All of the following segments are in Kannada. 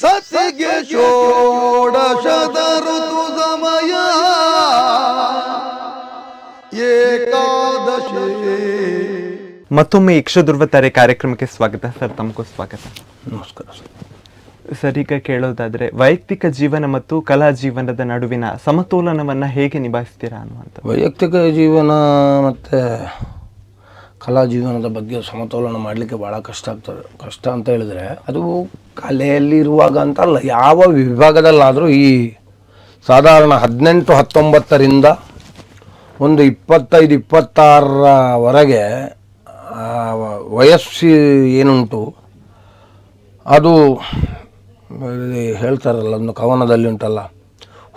ಸತಿಗೆ ಷೋಡಶದ ಋತು ಸಮಯ. ಏಕಾದಶಿ. ಮತ್ತೊಮ್ಮೆ ಯಕ್ಷದುರ್ವತಾರೆ ಕಾರ್ಯಕ್ರಮಕ್ಕೆ ಸ್ವಾಗತ. ಸರ್ ತಮಗೂ ಸ್ವಾಗತ. ನಮಸ್ಕಾರ ಸರ್. ಸರ್ ಈಗ ಕೇಳೋದಾದ್ರೆ ವೈಯಕ್ತಿಕ ಜೀವನ ಮತ್ತು ಕಲಾ ಜೀವನದ ನಡುವಿನ ಸಮತೋಲನವನ್ನ ಹೇಗೆ ನಿಭಾಯಿಸ್ತೀರಾ ಅನ್ನುವಂಥ ವೈಯಕ್ತಿಕ ಜೀವನ ಮತ್ತು ಕಲಾ ಜೀವನದ ಬಗ್ಗೆ ಸಮತೋಲನ ಮಾಡಲಿಕ್ಕೆ ಭಾಳ ಕಷ್ಟ ಆಗ್ತದೆ. ಕಷ್ಟ ಅಂತ ಹೇಳಿದ್ರೆ ಅದು ಕಲೆಯಲ್ಲಿ ಇರುವಾಗ ಅಂತ ಅಲ್ಲ, ಯಾವ ವಿಭಾಗದಲ್ಲಾದರೂ ಈ ಸಾಧಾರಣ ಹದಿನೆಂಟು ಹತ್ತೊಂಬತ್ತರಿಂದ ಒಂದು ಇಪ್ಪತ್ತೈದು, ಇಪ್ಪತ್ತಾರರವರೆಗೆ ವಯಸ್ಸು ಏನುಂಟು, ಅದು ಹೇಳ್ತಾರಲ್ಲ, ಒಂದು ಕವನದಲ್ಲಿ ಉಂಟಲ್ಲ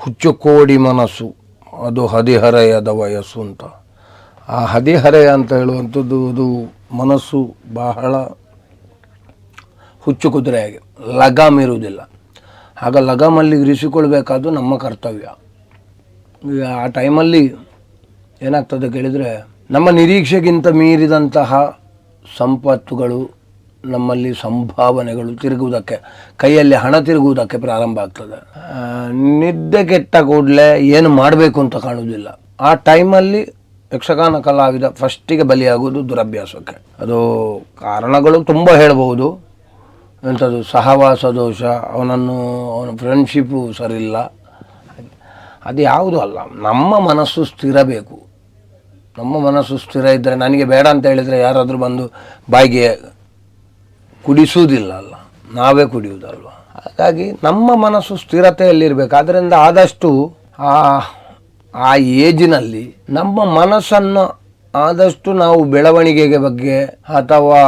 ಹುಚ್ಚು ಕೋಡಿ ಮನಸ್ಸು, ಅದು ಹದಿಹರೆಯದ ವಯಸ್ಸು ಅಂತ. ಆ ಹದಿಹರೆಯ ಅಂತ ಹೇಳುವಂಥದ್ದು ಅದು ಮನಸ್ಸು ಬಹಳ ಹುಚ್ಚು ಕುದುರೆಯಾಗಿ ಲಗಾಮ್ ಇರುವುದಿಲ್ಲ. ಆಗ ಲಗಾಮಲ್ಲಿ ಇರಿಸಿಕೊಳ್ಬೇಕಾದ್ದು ನಮ್ಮ ಕರ್ತವ್ಯ. ಆ ಟೈಮಲ್ಲಿ ಏನಾಗ್ತದೆ ಕೇಳಿದರೆ ನಮ್ಮ ನಿರೀಕ್ಷೆಗಿಂತ ಮೀರಿದಂತಹ ಸಂಪತ್ತುಗಳು ನಮ್ಮಲ್ಲಿ ಸಂಭಾವನೆಗಳು ತಿರುಗುವುದಕ್ಕೆ, ಕೈಯಲ್ಲಿ ಹಣ ತಿರುಗುವುದಕ್ಕೆ ಪ್ರಾರಂಭ ಆಗ್ತದೆ. ನಿದ್ದೆ ಕೆಟ್ಟ ಕೂಡಲೇ ಏನು ಮಾಡಬೇಕು ಅಂತ ಕಾಣುವುದಿಲ್ಲ. ಆ ಟೈಮಲ್ಲಿ ಯಕ್ಷಗಾನ ಕಲಾವಿದ ಫಸ್ಟಿಗೆ ಬಲಿಯಾಗುವುದು ದುರಭ್ಯಾಸಕ್ಕೆ. ಅದು ಕಾರಣಗಳು ತುಂಬ ಹೇಳಬಹುದು ಎಂಥದ್ದು ಸಹವಾಸ ದೋಷ, ಅವನನ್ನು, ಅವನ ಫ್ರೆಂಡ್ಶಿಪ್ಪು ಸರಿಯಿಲ್ಲ. ಅದು ಯಾವುದೂ ಅಲ್ಲ. ನಮ್ಮ ಮನಸ್ಸು ಸ್ಥಿರ ಬೇಕು. ನಮ್ಮ ಮನಸ್ಸು ಸ್ಥಿರ ಇದ್ದರೆ ನನಗೆ ಬೇಡ ಅಂತ ಹೇಳಿದರೆ ಯಾರಾದರೂ ಬಂದು ಬಾಯಿಗೆ ಕುಡಿಸುವುದಿಲ್ಲ ಅಲ್ಲ. ನಾವೇ ಕುಡಿಯುವುದಲ್ವ? ಹಾಗಾಗಿ ನಮ್ಮ ಮನಸ್ಸು ಸ್ಥಿರತೆಯಲ್ಲಿರಬೇಕು. ಆದ್ದರಿಂದ ಆದಷ್ಟು ಆ ಆ ಏಜಿನಲ್ಲಿ ನಮ್ಮ ಮನಸ್ಸನ್ನು ಆದಷ್ಟು ನಾವು ಬೆಳವಣಿಗೆಗೆ ಬಗ್ಗೆ ಅಥವಾ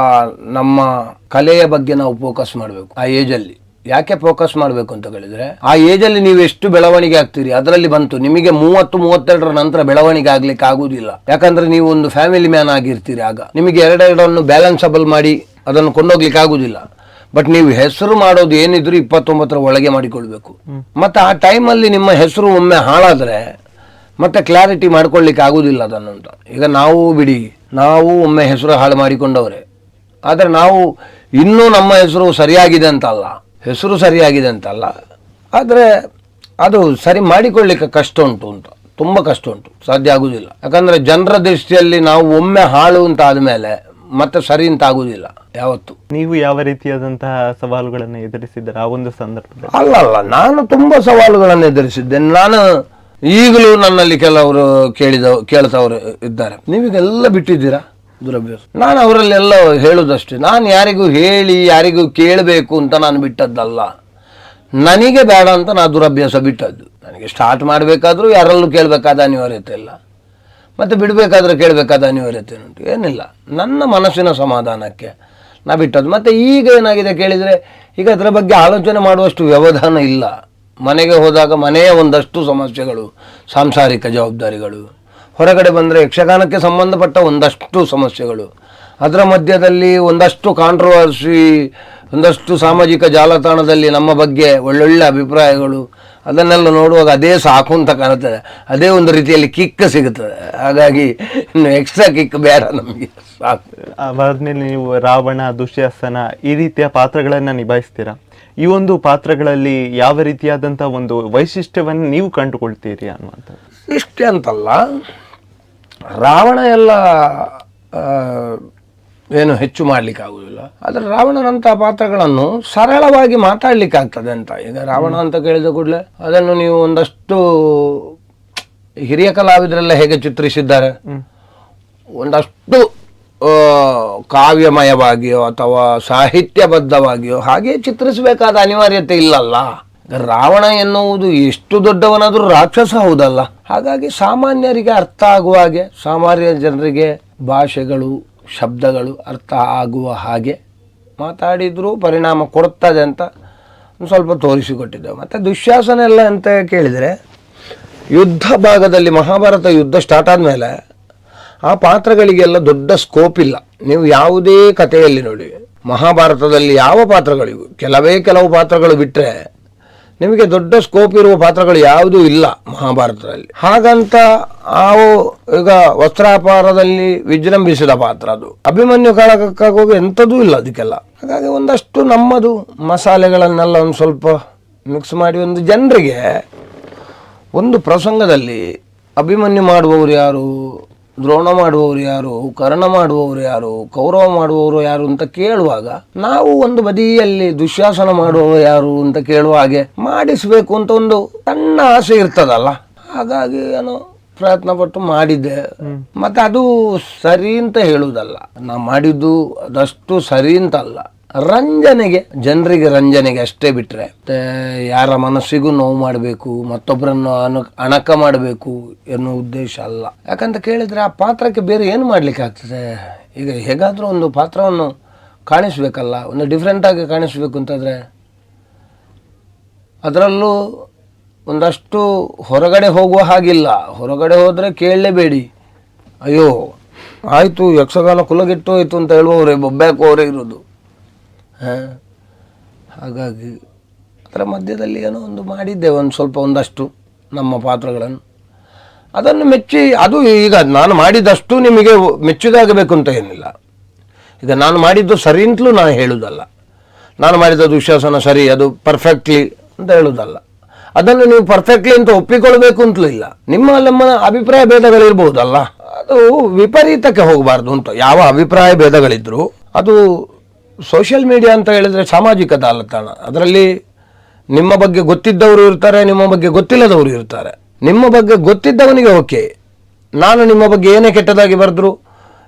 ನಮ್ಮ ಕಲೆಯ ಬಗ್ಗೆ ನಾವು ಫೋಕಸ್ ಮಾಡಬೇಕು ಆ ಏಜಲ್ಲಿ. ಯಾಕೆ ಫೋಕಸ್ ಮಾಡಬೇಕು ಅಂತ ಹೇಳಿದ್ರೆ ಆ ಏಜಲ್ಲಿ ನೀವು ಎಷ್ಟು ಬೆಳವಣಿಗೆ ಆಗ್ತೀರಿ? ಅದರಲ್ಲಿ ಬಂತು. ನಿಮಗೆ ಮೂವತ್ತು ಮೂವತ್ತೆರಡರ ನಂತರ ಬೆಳವಣಿಗೆ ಆಗ್ಲಿಕ್ಕೆ ಆಗುದಿಲ್ಲ. ಯಾಕಂದ್ರೆ ನೀವು ಒಂದು ಫ್ಯಾಮಿಲಿ ಮ್ಯಾನ್ ಆಗಿರ್ತೀರಿ ಆಗ. ನಿಮಗೆ ಎರಡೆರಡನ್ನು ಬ್ಯಾಲೆನ್ಸಬಲ್ ಮಾಡಿ ಅದನ್ನು ಕೊಂಡೋಗ್ಲಿಕ್ಕೆ ಆಗುದಿಲ್ಲ. ಬಟ್ ನೀವು ಹೆಸರು ಮಾಡೋದು ಏನಿದ್ರು ಇಪ್ಪತ್ತೊಂಬತ್ತರ ಒಳಗೆ ಮಾಡಿಕೊಳ್ಬೇಕು. ಮತ್ತೆ ಆ ಟೈಮಲ್ಲಿ ನಿಮ್ಮ ಹೆಸರು ಒಮ್ಮೆ ಹಾಳಾದ್ರೆ ಮತ್ತೆ ಕ್ಲಾರಿಟಿ ಮಾಡ್ಕೊಳ್ಳಿಕ್ಕೆ ಆಗುದಿಲ್ಲ ಅದನ್ನು ಅಂತ ಈಗ ನಾವು ಬಿಡಿ ನಾವು ಒಮ್ಮೆ ಹೆಸರು ಹಾಳು ಮಾಡಿಕೊಂಡವ್ರೆ. ಆದರೆ ನಾವು ಇನ್ನೂ ನಮ್ಮ ಹೆಸರು ಸರಿಯಾಗಿದೆ ಅಂತಲ್ಲ ಹೆಸರು ಸರಿಯಾಗಿದೆ ಅಂತಲ್ಲ. ಆದರೆ ಅದು ಸರಿ ಮಾಡಿಕೊಳ್ಳಿಕ್ಕೆ ಕಷ್ಟ ಉಂಟು ಅಂತ ತುಂಬ ಕಷ್ಟ ಉಂಟು ಸಾಧ್ಯ ಆಗುವುದಿಲ್ಲ ಯಾಕಂದರೆ ಜನರ ದೃಷ್ಟಿಯಲ್ಲಿ ನಾವು ಒಮ್ಮೆ ಹಾಳು ಅಂತ ಆದಮೇಲೆ ಮತ್ತೆ ಸರಿ ಅಂತ ಆಗುವುದಿಲ್ಲ ಯಾವತ್ತು. ನೀವು ಯಾವ ರೀತಿಯಾದಂತಹ ಸವಾಲುಗಳನ್ನು ಎದುರಿಸಿದ್ದೀರಾ ಆ ಒಂದು ಸಂದರ್ಭದಲ್ಲಿ? ಅಲ್ಲ ಅಲ್ಲ ನಾನು ತುಂಬ ಸವಾಲುಗಳನ್ನು ಎದುರಿಸಿದ್ದೇನೆ. ನಾನು ಈಗಲೂ ನನ್ನಲ್ಲಿ ಕೆಲವರು ಕೇಳಿದ ಕೇಳ್ತವರು ಇದ್ದಾರೆ. ನೀವೀಗೆಲ್ಲ ಬಿಟ್ಟಿದ್ದೀರಾ? ದುರಭ್ಯಾಸ. ನಾನು ಅವರಲ್ಲೆಲ್ಲ ಹೇಳೋದಷ್ಟೇ. ನಾನು ಯಾರಿಗೂ ಹೇಳಿ ಯಾರಿಗೂ ಕೇಳಬೇಕು ಅಂತ ನಾನು ಬಿಟ್ಟದ್ದಲ್ಲ. ನನಗೆ ಬೇಡ ಅಂತ ನಾನು ದುರಭ್ಯಾಸ ಬಿಟ್ಟದ್ದು. ನನಗೆ ಸ್ಟಾರ್ಟ್ ಮಾಡಬೇಕಾದ್ರೂ ಯಾರಲ್ಲೂ ಕೇಳಬೇಕಾದ ಅನಿವಾರ್ಯತೆ ಇಲ್ಲ. ಮತ್ತು ಬಿಡಬೇಕಾದ್ರೆ ಕೇಳಬೇಕಾದ ಅನಿವಾರ್ಯತೆ ಉಂಟು. ಏನಿಲ್ಲ. ನನ್ನ ಮನಸ್ಸಿನ ಸಮಾಧಾನಕ್ಕೆ ನಾ ಬಿಟ್ಟದ್ದು. ಮತ್ತು ಈಗ ಏನಾಗಿದೆ ಕೇಳಿದರೆ ಈಗ ಅದರ ಬಗ್ಗೆ ಆಲೋಚನೆ ಮಾಡುವಷ್ಟು ವ್ಯವಧಾನ ಇಲ್ಲ. ಮನೆಗೆ ಹೋದಾಗ ಮನೆಯ ಒಂದಷ್ಟು ಸಮಸ್ಯೆಗಳು, ಸಾಂಸಾರಿಕ ಜವಾಬ್ದಾರಿಗಳು. ಹೊರಗಡೆ ಬಂದರೆ ಯಕ್ಷಗಾನಕ್ಕೆ ಸಂಬಂಧಪಟ್ಟ ಒಂದಷ್ಟು ಸಮಸ್ಯೆಗಳು. ಅದರ ಮಧ್ಯದಲ್ಲಿ ಒಂದಷ್ಟು ಕಾಂಟ್ರವರ್ಸಿ ಒಂದಷ್ಟು ಸಾಮಾಜಿಕ ಜಾಲತಾಣದಲ್ಲಿ ನಮ್ಮ ಬಗ್ಗೆ ಒಳ್ಳೊಳ್ಳೆ ಅಭಿಪ್ರಾಯಗಳು, ಅದನ್ನೆಲ್ಲ ನೋಡುವಾಗ ಅದೇ ಸಾಕು ಅಂತ ಕಾಣುತ್ತದೆ. ಅದೇ ಒಂದು ರೀತಿಯಲ್ಲಿ ಕಿಕ್ ಸಿಗುತ್ತದೆ. ಹಾಗಾಗಿ ಇನ್ನು ಎಕ್ಸ್ಟ್ರಾ ಕಿಕ್ ಬೇಡ ನಮಗೆ. ಸಾಕು. ಅದಾದ್ಮೇಲೆ ನೀವು ರಾವಣ, ದುಶ್ಯಾಸನ ಈ ರೀತಿಯ ಪಾತ್ರಗಳನ್ನು ನಿಭಾಯಿಸ್ತೀರಾ? ಈ ಒಂದು ಪಾತ್ರಗಳಲ್ಲಿ ಯಾವ ರೀತಿಯಾದಂಥ ಒಂದು ವೈಶಿಷ್ಟ್ಯವನ್ನು ನೀವು ಕಂಡುಕೊಳ್ತೀರಿ ಅನ್ನುವಂಥದ್ದು? ಇಷ್ಟೇ ಅಂತಲ್ಲ ರಾವಣ ಎಲ್ಲ ಏನು ಹೆಚ್ಚು ಮಾಡಲಿಕ್ಕೆ ಆಗುವುದಿಲ್ಲ ಆದರೆ ರಾವಣನಂಥ ಪಾತ್ರಗಳನ್ನು ಸರಳವಾಗಿ ಮಾತಾಡ್ಲಿಕ್ಕೆ ಆಗ್ತದೆ ಅಂತ. ಈಗ ರಾವಣ ಅಂತ ಕೇಳಿದ ಕೂಡಲೇ ಅದನ್ನು ನೀವು ಒಂದಷ್ಟು ಹಿರಿಯ ಕಲಾವಿದರೆಲ್ಲ ಹೇಗೆ ಚಿತ್ರಿಸಿದ್ದಾರೆ? ಒಂದಷ್ಟು ಕಾವ್ಯಮಯವಾಗಿಯೋ ಅಥವಾ ಸಾಹಿತ್ಯಬದ್ಧವಾಗಿಯೋ ಹಾಗೆ ಚಿತ್ರಿಸಬೇಕಾದ ಅನಿವಾರ್ಯತೆ ಇಲ್ಲಲ್ಲ. ರಾವಣ ಎನ್ನುವುದು ಎಷ್ಟು ದೊಡ್ಡವನಾದರೂ ರಾಕ್ಷಸ ಹೌದಲ್ಲ. ಹಾಗಾಗಿ ಸಾಮಾನ್ಯರಿಗೆ ಅರ್ಥ ಆಗುವ ಹಾಗೆ, ಸಾಮಾನ್ಯ ಜನರಿಗೆ ಭಾಷೆಗಳು, ಶಬ್ದಗಳು ಅರ್ಥ ಆಗುವ ಹಾಗೆ ಮಾತಾಡಿದರೂ ಪರಿಣಾಮ ಕೊಡುತ್ತದೆ ಅಂತ ಸ್ವಲ್ಪ ತೋರಿಸಿಕೊಟ್ಟಿದ್ದೆವು. ಮತ್ತು ದುಶ್ಯಾಸನ ಎಲ್ಲ ಅಂತ ಕೇಳಿದರೆ, ಯುದ್ಧ ಭಾಗದಲ್ಲಿ ಮಹಾಭಾರತ ಯುದ್ಧ ಸ್ಟಾರ್ಟ್ ಆದಮೇಲೆ ಆ ಪಾತ್ರಗಳಿಗೆಲ್ಲ ದೊಡ್ಡ ಸ್ಕೋಪ್ ಇಲ್ಲ. ನೀವು ಯಾವುದೇ ಕಥೆಯಲ್ಲಿ ನೋಡಿ, ಮಹಾಭಾರತದಲ್ಲಿ ಯಾವ ಪಾತ್ರಗಳಿಗೂ, ಕೆಲವೇ ಕೆಲವು ಪಾತ್ರಗಳು ಬಿಟ್ಟರೆ ನಿಮಗೆ ದೊಡ್ಡ ಸ್ಕೋಪ್ ಇರುವ ಪಾತ್ರಗಳು ಯಾವುದೂ ಇಲ್ಲ ಮಹಾಭಾರತದಲ್ಲಿ. ಹಾಗಂತ ಆ ಈಗ ವಸ್ತ್ರಾಪಾರದಲ್ಲಿ ವಿಜೃಂಭಿಸಿದ ಪಾತ್ರ ಅದು. ಅಭಿಮನ್ಯು ಕಾಳಗಕ್ಕಾಗೋಗಿ ಎಂಥದೂ ಇಲ್ಲ ಅದಕ್ಕೆಲ್ಲ. ಹಾಗಾಗಿ ಒಂದಷ್ಟು ನಮ್ಮದು ಮಸಾಲೆಗಳನ್ನೆಲ್ಲ ಒಂದು ಸ್ವಲ್ಪ ಮಿಕ್ಸ್ ಮಾಡಿ ಒಂದು ಜನರಿಗೆ ಒಂದು ಪ್ರಸಂಗದಲ್ಲಿ ಅಭಿಮನ್ಯು ಮಾಡುವವರು ಯಾರು? ದ್ರೋಣ ಮಾಡುವವರು ಯಾರು? ಕರ್ಣ ಮಾಡುವವರು ಯಾರು? ಕೌರವ ಮಾಡುವವರು ಯಾರು ಅಂತ ಕೇಳುವಾಗ ನಾವು ಒಂದು ಬದಿಯಲ್ಲಿ ದುಶ್ಯಾಸನ ಮಾಡುವವರು ಯಾರು ಅಂತ ಕೇಳುವ ಹಾಗೆ ಮಾಡಿಸಬೇಕು ಅಂತ ಒಂದು ಸಣ್ಣ ಆಸೆ ಇರ್ತದಲ್ಲ. ಹಾಗಾಗಿ ಏನು ಪ್ರಯತ್ನ ಪಟ್ಟು ಮಾಡಿದ್ದೆ. ಮತ್ತೆ ಅದು ಸರಿ ಅಂತ ಹೇಳುವುದಲ್ಲ. ನಾ ಮಾಡಿದ್ದು ಅದಷ್ಟು ಸರಿ ಅಂತ ಅಲ್ಲ. ರಂಜನೆಗೆ, ಜನರಿಗೆ ರಂಜನೆಗೆ ಅಷ್ಟೇ ಮತ್ತೆ ಯಾರ ಮನಸ್ಸಿಗೂ ನೋವು ಮಾಡಬೇಕು ಮತ್ತೊಬ್ಬರನ್ನು ಅಣ ಅಣಕ ಮಾಡಬೇಕು ಎನ್ನುವ ಉದ್ದೇಶ ಅಲ್ಲ. ಯಾಕಂತ ಕೇಳಿದ್ರೆ ಆ ಪಾತ್ರಕ್ಕೆ ಬೇರೆ ಏನು ಮಾಡ್ಲಿಕ್ಕೆ ಆಗ್ತದೆ? ಈಗ ಹೇಗಾದರೂ ಒಂದು ಪಾತ್ರವನ್ನು ಕಾಣಿಸ್ಬೇಕಲ್ಲ, ಒಂದು ಡಿಫ್ರೆಂಟಾಗಿ ಕಾಣಿಸ್ಬೇಕು ಅಂತಂದ್ರೆ, ಅದರಲ್ಲೂ ಒಂದಷ್ಟು ಹೊರಗಡೆ ಹೋಗುವ ಹಾಗಿಲ್ಲ. ಹೊರಗಡೆ ಹೋದರೆ ಕೇಳಲೇಬೇಡಿ. ಅಯ್ಯೋ, ಆಯಿತು, ಯಕ್ಷಗಾನ ಕುಲಗೆಟ್ಟು ಹೋಯ್ತು ಅಂತ ಹೇಳುವವರೇ ಬೊಬ್ಬಾಕೋರೇ ಇರೋದು. ಹಾಗಾಗಿ ಅದರ ಮಧ್ಯದಲ್ಲಿ ಏನೋ ಒಂದು ಮಾಡಿದ್ದೆ, ಒಂದು ಸ್ವಲ್ಪ ಒಂದಷ್ಟು ನಮ್ಮ ಪಾತ್ರಗಳನ್ನು. ಅದನ್ನು ಮೆಚ್ಚಿ, ಅದು ಈಗ ನಾನು ಮಾಡಿದಷ್ಟು ನಿಮಗೆ ಮೆಚ್ಚುಗಾಗಬೇಕು ಅಂತ ಏನಿಲ್ಲ. ಈಗ ನಾನು ಮಾಡಿದ್ದು ಸರಿ ಅಂತಲೂ ನಾನು ಹೇಳುವುದಲ್ಲ ನಾನು ಮಾಡಿದ ವಿಶ್ವಾಸನ ಸರಿ, ಅದು ಪರ್ಫೆಕ್ಟ್ಲಿ ಅಂತ ಹೇಳುವುದಲ್ಲ ಅದನ್ನು ನೀವು ಪರ್ಫೆಕ್ಟ್ಲಿ ಅಂತ ಒಪ್ಪಿಕೊಳ್ಬೇಕು ಅಂತಲೂ ಇಲ್ಲ. ನಿಮ್ಮ ನಮ್ಮ ಅಭಿಪ್ರಾಯ ಭೇದಗಳಿರ್ಬಹುದಲ್ಲ ಅದು ವಿಪರೀತಕ್ಕೆ ಹೋಗಬಾರ್ದು ಅಂತ. ಯಾವ ಅಭಿಪ್ರಾಯ ಭೇದಗಳಿದ್ದರೂ ಅದು ಸೋಷಿಯಲ್ ಮೀಡಿಯಾ ಅಂತ ಹೇಳಿದರೆ ಸಾಮಾಜಿಕ ಜಾಲತಾಣ ಅದರಲ್ಲಿ ನಿಮ್ಮ ಬಗ್ಗೆ ಗೊತ್ತಿದ್ದವರು ಇರ್ತಾರೆ, ನಿಮ್ಮ ಬಗ್ಗೆ ಗೊತ್ತಿಲ್ಲದವರು ಇರ್ತಾರೆ. ನಿಮ್ಮ ಬಗ್ಗೆ ಗೊತ್ತಿದ್ದವನಿಗೆ ಓಕೆ. ನಾನು ನಿಮ್ಮ ಬಗ್ಗೆ ಏನೇ ಕೆಟ್ಟದಾಗಿ ಬರೆದ್ರು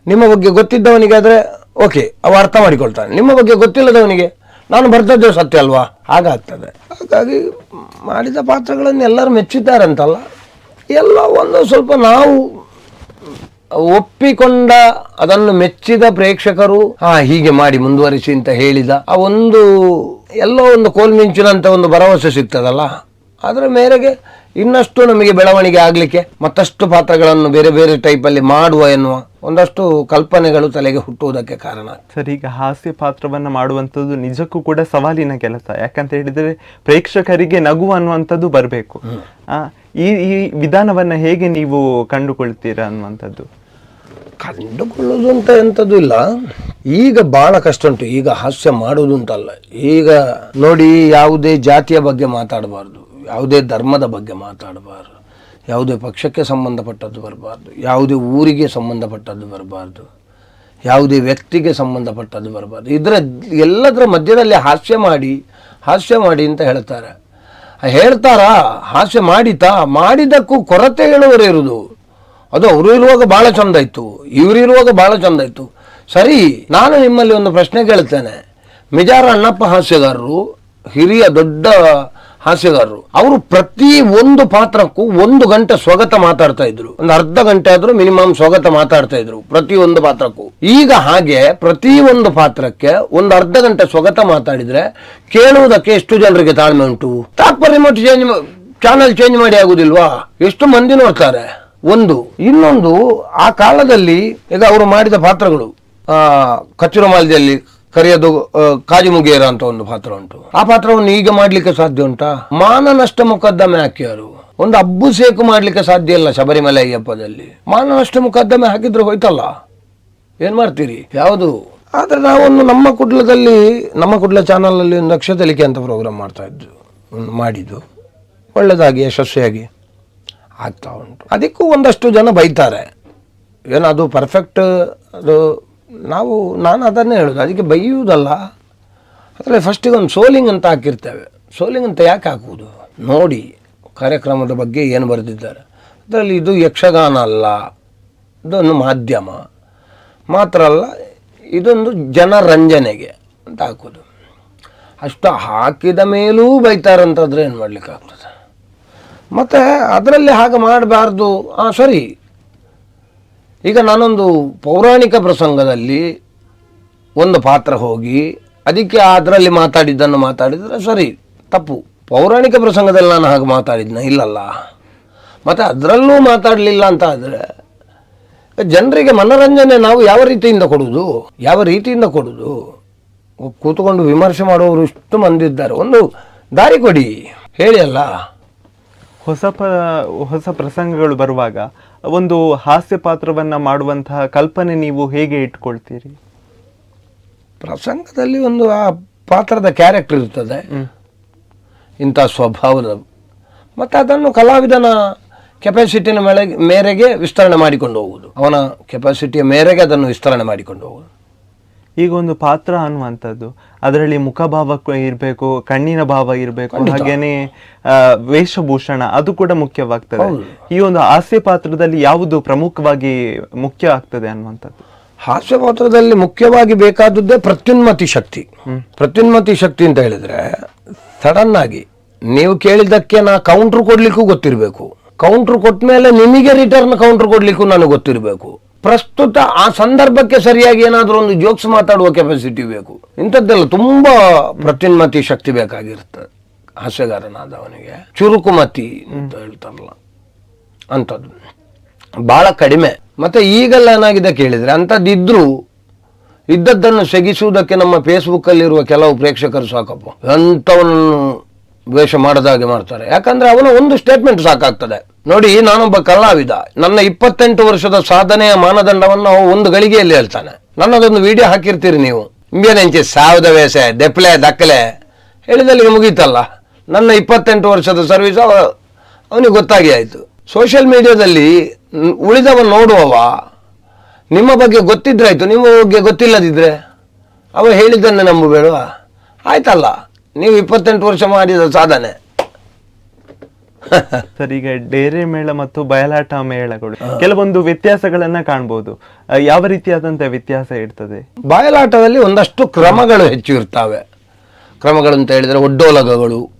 ನಿಮ್ಮ ಬಗ್ಗೆ ಗೊತ್ತಿದ್ದವನಿಗೆ ಆದರೆ ಓಕೆ, ಅವ ಅರ್ಥ ಮಾಡಿಕೊಳ್ತಾನೆ. ನಿಮ್ಮ ಬಗ್ಗೆ ಗೊತ್ತಿಲ್ಲದವನಿಗೆ, ನಾನು ಬರ್ತದ್ದು ಸತ್ಯ ಅಲ್ವಾ? ಹಾಗಾಗ್ತದೆ. ಹಾಗಾಗಿ ಮಾಡಿದ ಪಾತ್ರಗಳನ್ನು ಎಲ್ಲರೂ ಮೆಚ್ಚಿದ್ದಾರಂತಲ್ಲ ಎಲ್ಲ ಒಂದು ಸ್ವಲ್ಪ ನಾವು ಒಪ್ಪಿಕೊಂಡ ಅದನ್ನು ಮೆಚ್ಚಿದ ಪ್ರೇಕ್ಷಕರು ಹಾ ಹೀಗೆ ಮಾಡಿ ಮುಂದುವರಿಸಿ ಅಂತ ಹೇಳಿದ. ಆ ಒಂದು ಎಲ್ಲೋ ಒಂದು ಕೋಲ್ಮಿಂಚಿನಂತ ಒಂದು ಭರವಸೆ ಸಿಗ್ತದಲ್ಲ? ಅದರ ಮೇರೆಗೆ ಇನ್ನಷ್ಟು ನಮಗೆ ಬೆಳವಣಿಗೆ ಆಗಲಿಕ್ಕೆ ಮತ್ತಷ್ಟು ಪಾತ್ರಗಳನ್ನು ಬೇರೆ ಬೇರೆ ಟೈಪಲ್ಲಿ ಮಾಡುವ ಎನ್ನುವ ಒಂದಷ್ಟು ಕಲ್ಪನೆಗಳು ತಲೆಗೆ ಹುಟ್ಟುವುದಕ್ಕೆ ಕಾರಣ. ಸರ್ ಈಗ ಹಾಸ್ಯ ಪಾತ್ರವನ್ನು ಮಾಡುವಂಥದ್ದು ನಿಜಕ್ಕೂ ಕೂಡ ಸವಾಲಿನ ಕೆಲಸ. ಯಾಕಂತ ಹೇಳಿದರೆ ಪ್ರೇಕ್ಷಕರಿಗೆ ನಗು ಅನ್ನುವಂಥದ್ದು ಬರಬೇಕು. ಈ ಈ ವಿಧಾನವನ್ನು ಹೇಗೆ ನೀವು ಕಂಡುಕೊಳ್ತೀರಾ ಅನ್ನುವಂಥದ್ದು? ಕಂಡುಕೊಳ್ಳೋದು ಅಂತ ಎಂಥದ್ದು ಇಲ್ಲ. ಈಗ ಬಹಳ ಕಷ್ಟ ಉಂಟು. ಈಗ ಹಾಸ್ಯ ಮಾಡುವುದು ಅಂತಲ್ಲ ಈಗ ನೋಡಿ ಯಾವುದೇ ಜಾತಿಯ ಬಗ್ಗೆ ಮಾತಾಡಬಾರ್ದು. ಯಾವುದೇ ಧರ್ಮದ ಬಗ್ಗೆ ಮಾತಾಡಬಾರ್ದು. ಯಾವುದೇ ಪಕ್ಷಕ್ಕೆ ಸಂಬಂಧಪಟ್ಟದ್ದು ಬರಬಾರ್ದು. ಯಾವುದೇ ಊರಿಗೆ ಸಂಬಂಧಪಟ್ಟದ್ದು ಬರಬಾರ್ದು. ಯಾವುದೇ ವ್ಯಕ್ತಿಗೆ ಸಂಬಂಧಪಟ್ಟದ್ದು ಬರಬಾರ್ದು. ಇದರ ಎಲ್ಲದರ ಮಧ್ಯದಲ್ಲಿ ಹಾಸ್ಯ ಮಾಡಿ ಹಾಸ್ಯ ಮಾಡಿ ಅಂತ ಹೇಳ್ತಾರೆ. ಹೇಳ್ತಾರಾ? ಹಾಸ್ಯ ಮಾಡಿತಾ ಮಾಡಿದ್ದಕ್ಕೂ ಕೊರತೆ ಹೇಳುವರೇ ಇರುವುದು ಅದು ಅವರು ಇರುವಾಗ ಬಹಳ ಚಂದ ಇತ್ತು ಇವರು ಇರುವಾಗ ಬಹಳ ಚಂದ ಇತ್ತು ಸರಿ, ನಾನು ನಿಮ್ಮಲ್ಲಿ ಒಂದು ಪ್ರಶ್ನೆ ಕೇಳ್ತೇನೆ. ಮಿಜಾರ ಅಣ್ಣಪ್ಪ ಹಾಸ್ಯಗಾರರು, ಹಿರಿಯ ದೊಡ್ಡ ಹಾಸ್ಯಗಾರರು, ಅವರು ಪ್ರತಿ ಒಂದು ಪಾತ್ರಕ್ಕೂ ಒಂದು ಗಂಟೆ ಸ್ವಗತ ಮಾತಾಡ್ತಾ ಇದ್ರು. ಒಂದು ಅರ್ಧ ಗಂಟೆ ಆದ್ರೂ ಮಿನಿಮಮ್ ಸ್ವಗತ ಮಾತಾಡ್ತಾ ಇದ್ರು ಪ್ರತಿ ಒಂದು ಪಾತ್ರಕ್ಕೂ. ಈಗ ಹಾಗೆ ಪ್ರತಿ ಒಂದು ಪಾತ್ರಕ್ಕೆ ಒಂದು ಅರ್ಧ ಗಂಟೆ ಸ್ವಗತ ಮಾತಾಡಿದ್ರೆ ಕೇಳುವುದಕ್ಕೆ ಎಷ್ಟು ಜನರಿಗೆ ತಾಳ್ಮೆ ಉಂಟು? ತಾತ್ಪರ್ಯ ಚಾನಲ್ ಚೇಂಜ್ ಮಾಡಿ ಆಗುದಿಲ್ವಾ? ಎಷ್ಟು ಮಂದಿ ನೋಡ್ತಾರೆ? ಒಂದು. ಇನ್ನೊಂದು ಆ ಕಾಲದಲ್ಲಿ ಈಗ ಅವರು ಮಾಡಿದ ಪಾತ್ರಗಳು ಕಚ್ಚುರಮಾಲದಲ್ಲಿ ಕಾಜಿ ಆ, ಕಾಜಿಮುಗೇರ ಅಂತ ಒಂದು ಪಾತ್ರ ಉಂಟು. ಆ ಪಾತ್ರವನ್ನು ಈಗ ಮಾಡ್ಲಿಕ್ಕೆ ಸಾಧ್ಯ ಉಂಟಾ? ಮಾನ ನಷ್ಟ ಮೊಕದ್ದಮೆ ಹಾಕಿಯವರು. ಒಂದು ಅಬ್ಬು ಸೇಕು ಮಾಡ್ಲಿಕ್ಕೆ ಸಾಧ್ಯ ಇಲ್ಲ ಶಬರಿಮಲೆ ಅಯ್ಯಪ್ಪದಲ್ಲಿ. ಮಾನ ನಷ್ಟ ಮೊಕದ್ದಮೆ ಹಾಕಿದ್ರೆ ಹೋಯ್ತಲ್ಲ? ಏನ್ ಮಾಡ್ತೀರಿ? ಯಾವುದು? ಆದರೆ ನಾವೊಂದು ನಮ್ಮ ಕುಡ್ಲದಲ್ಲಿ ನಮ್ಮ ಕುಡ್ಲ ಚಾನಲಲ್ಲಿ ಒಂದು ಅಕ್ಷತಲಿಕೆ ಅಂತ ಪ್ರೋಗ್ರಾಮ್ ಮಾಡ್ತಾ ಇದ್ದು ಮಾಡಿದ್ದು. ಒಳ್ಳೆಯದಾಗಿ ಯಶಸ್ವಿಯಾಗಿ. ಆಗ್ತಾ ಉಂಟು. ಅದಕ್ಕೂ ಒಂದಷ್ಟು ಜನ ಬೈತಾರೆ. ಏನು ಅದು ಪರ್ಫೆಕ್ಟ್ ಅದು ನಾವು, ನಾನು ಅದನ್ನೇ ಹೇಳೋದು. ಅದಕ್ಕೆ ಬೈಯುವುದಲ್ಲ. ಅದರಲ್ಲಿ ಫಸ್ಟಿಗೆ ಒಂದು ಸೋಲಿಂಗ್ ಅಂತ ಹಾಕಿರ್ತೇವೆ. ಸೋಲಿಂಗ್ ಅಂತ ಯಾಕೆ ಹಾಕುವುದು? ನೋಡಿ ಕಾರ್ಯಕ್ರಮದ ಬಗ್ಗೆ ಏನು ಬರೆದಿದ್ದಾರೆ. ಅದರಲ್ಲಿ ಇದು ಯಕ್ಷಗಾನ ಅಲ್ಲ, ಇದೊಂದು ಮಾಧ್ಯಮ. ಮಾತ್ರ ಅಲ್ಲ, ಇದೊಂದು ಜನರಂಜನೆಗೆ ಅಂತ ಹಾಕೋದು ಅಷ್ಟು ಹಾಕಿದ ಮೇಲೂ ಬೈತಾರಂತಂದ್ರೆ ಏನು ಮಾಡ್ಲಿಕ್ಕಾಗ್ತದೆ? ಮತ್ತು ಅದರಲ್ಲಿ ಹಾಗೆ ಮಾಡಬಾರ್ದು. ಹಾಂ ಸರಿ. ಈಗ ನಾನೊಂದು ಪೌರಾಣಿಕ ಪ್ರಸಂಗದಲ್ಲಿ ಒಂದು ಪಾತ್ರ ಹೋಗಿ, ಅದಕ್ಕೆ ಅದರಲ್ಲಿ ಮಾತಾಡಿದ್ದನ್ನು ಮಾತಾಡಿದರೆ ಸರಿ, ತಪ್ಪು. ಪೌರಾಣಿಕ ಪ್ರಸಂಗದಲ್ಲಿ ನಾನು ಹಾಗೆ ಮಾತಾಡಿದ್ನ, ಇಲ್ಲಲ್ಲ. ಮತ್ತು ಅದರಲ್ಲೂ ಮಾತಾಡಲಿಲ್ಲ ಅಂತ ಆದರೆ, ಜನರಿಗೆ ಮನೋರಂಜನೆ ನಾವು ಯಾವ ರೀತಿಯಿಂದ ಕೊಡುವುದು ಯಾವ ರೀತಿಯಿಂದ ಕೊಡುವುದು ಕೂತ್ಕೊಂಡು ವಿಮರ್ಶೆ ಮಾಡುವವರು ಇಷ್ಟು ಮಂದಿದ್ದಾರೆ ಒಂದು ದಾರಿ ಕೊಡಿ. ಹೇಳಿ ಅಲ್ಲ. ಹೊಸ ಪ ಹೊಸ ಪ್ರಸಂಗಗಳು ಬರುವಾಗ ಒಂದು ಹಾಸ್ಯ ಪಾತ್ರವನ್ನು ಮಾಡುವಂತಹ ಕಲ್ಪನೆ ನೀವು ಹೇಗೆ ಇಟ್ಕೊಳ್ತೀರಿ? ಪ್ರಸಂಗದಲ್ಲಿ ಒಂದು ಆ ಪಾತ್ರದ ಕ್ಯಾರೆಕ್ಟರ್ ಇರ್ತದೆ. ಇಂಥ ಸ್ವಭಾವದ ಮತ್ತು ಅದನ್ನು ಕಲಾವಿದನ ಕೆಪಾಸಿಟಿನ ಮೇಲೆ ಮೇರೆಗೆ ವಿಸ್ತರಣೆ ಮಾಡಿಕೊಂಡು ಹೋಗುವುದು. ಅವನ ಕೆಪಾಸಿಟಿಯ ಮೇರೆಗೆ ಅದನ್ನು ವಿಸ್ತರಣೆ ಮಾಡಿಕೊಂಡು ಹೋಗುವುದು. ಈಗ ಒಂದು ಪಾತ್ರ ಅನ್ನುವಂಥದ್ದು. ಅದರಲ್ಲಿ ಮುಖಭಾವ ಇರಬೇಕು ಕಣ್ಣಿನ ಭಾವ ಇರಬೇಕು ಹಾಗೇನೆ ವೇಷಭೂಷಣ ಅದು ಕೂಡ ಮುಖ್ಯವಾಗ್ತದೆ. ಈ ಒಂದು ಹಾಸ್ಯ ಪಾತ್ರದಲ್ಲಿ ಯಾವುದು ಪ್ರಮುಖವಾಗಿ ಮುಖ್ಯ ಆಗ್ತದೆ ಅನ್ನುವಂಥದ್ದು? ಹಾಸ್ಯ ಪಾತ್ರದಲ್ಲಿ ಮುಖ್ಯವಾಗಿ ಬೇಕಾದದ್ದೇ ಪ್ರತ್ಯುನ್ಮತಿ ಶಕ್ತಿ. ಪ್ರತ್ಯುನ್ಮತಿ ಶಕ್ತಿ ಅಂತ ಹೇಳಿದ್ರೆ ಸಡನ್ ಆಗಿ ನೀವು ಕೇಳಿದ್ದಕ್ಕೆ ನಾ ಕೌಂಟರ್ ಕೊಡ್ಲಿಕ್ಕೂ ಗೊತ್ತಿರಬೇಕು. ಕೌಂಟರ್ ಕೊಟ್ಟ ಮೇಲೆ ನಿಮಗೆ ರಿಟರ್ನ್ ಕೌಂಟರ್ ಕೊಡ್ಲಿಕ್ಕೂ ನನಗೆ ಗೊತ್ತಿರಬೇಕು. ಪ್ರಸ್ತುತ ಆ ಸಂದರ್ಭಕ್ಕೆ ಸರಿಯಾಗಿ ಏನಾದರೂ ಒಂದು ಜೋಕ್ಸ್ ಮಾತಾಡುವ ಕೆಪಾಸಿಟಿ ಬೇಕು. ಇಂಥದ್ದೆಲ್ಲ ತುಂಬ ಪ್ರತ್ಯುನ್ಮತಿ ಶಕ್ತಿ ಬೇಕಾಗಿರುತ್ತೆ. ಹಾಸ್ಯಗಾರನಾದವನಿಗೆ. ಚುರುಕುಮತಿ ಅಂತ ಹೇಳ್ತಾರಲ್ಲ. ಅಂಥದ್ದು. ಭಾಳ ಕಡಿಮೆ. ಮತ್ತು ಈಗೆಲ್ಲ ಏನಾಗಿದೆ ಕೇಳಿದರೆ ಅಂಥದ್ದಿದ್ದರೂ ಇದ್ದದ್ದನ್ನು ಸೆಗಿಸುವುದಕ್ಕೆ ನಮ್ಮ ಫೇಸ್ಬುಕ್ಕಲ್ಲಿರುವ ಕೆಲವು ಪ್ರೇಕ್ಷಕರು ಸಾಕಪ್ಪ. ಎಂಥವನನ್ನು ವೇಷ ಮಾಡದಾಗೆ ಮಾಡ್ತಾರೆ. ಯಾಕಂದರೆ ಅವನ ಒಂದು ಸ್ಟೇಟ್ಮೆಂಟ್ ಸಾಕಾಗ್ತದೆ. ನೋಡಿ, ನಾನೊಬ್ಬ ಕಲಾವಿದ. ನನ್ನ ಇಪ್ಪತ್ತೆಂಟು ವರ್ಷದ ಸಾಧನೆಯ ಮಾನದಂಡವನ್ನು ಒಂದು ಗಳಿಗೆಯಲ್ಲಿ ಹೇಳ್ತಾನೆ. ನನ್ನದೊಂದು ವಿಡಿಯೋ ಹಾಕಿರ್ತೀರಿ ನೀವು. ಇಂಬೇನೆಂಚೆ ಸಾವಿದ ವೇಷ, ದೆಪ್ಲೆ ದಕ್ಕಲೆ ಹೇಳಿದಲ್ಲಿ ಮುಗೀತಲ್ಲ. ನನ್ನ ಇಪ್ಪತ್ತೆಂಟು ವರ್ಷದ ಸರ್ವಿಸ್ ಅವನಿಗೆ ಗೊತ್ತಾಗಿ ಆಯಿತು. ಸೋಷಿಯಲ್ ಮೀಡಿಯಾದಲ್ಲಿ ಉಳಿದವ ನೋಡುವವ, ನಿಮ್ಮ ಬಗ್ಗೆ ಗೊತ್ತಿದ್ರೆ ಆಯ್ತು. ನಿಮ್ಮ ಬಗ್ಗೆ ಗೊತ್ತಿಲ್ಲದಿದ್ರೆ ಅವ ಹೇಳಿದ್ದನ್ನೇ ನಂಬಬೇಡವಾ. ಆಯ್ತಲ್ಲ. ನೀವು ಇಪ್ಪತ್ತೆಂಟು ವರ್ಷ ಮಾಡಿದ ಸಾಧನೆ. ಸರ್ ಈಗ ಡೇರೆ ಮೇಳ ಮತ್ತು ಬಯಲಾಟ ಮೇಳಗಳು ಕೆಲವೊಂದು ವ್ಯತ್ಯಾಸಗಳನ್ನ ಕಾಣ್ಬೋದು. ಯಾವ ರೀತಿಯಾದಂತಹ ವ್ಯತ್ಯಾಸ ಇರ್ತದೆ? ಬಯಲಾಟದಲ್ಲಿ ಒಂದಷ್ಟು ಕ್ರಮಗಳು ಹೆಚ್ಚು ಇರ್ತವೆ. ಕ್ರಮಗಳು ಅಂತ ಹೇಳಿದ್ರೆ ಒಡ್ಡೋಲಗಗಳು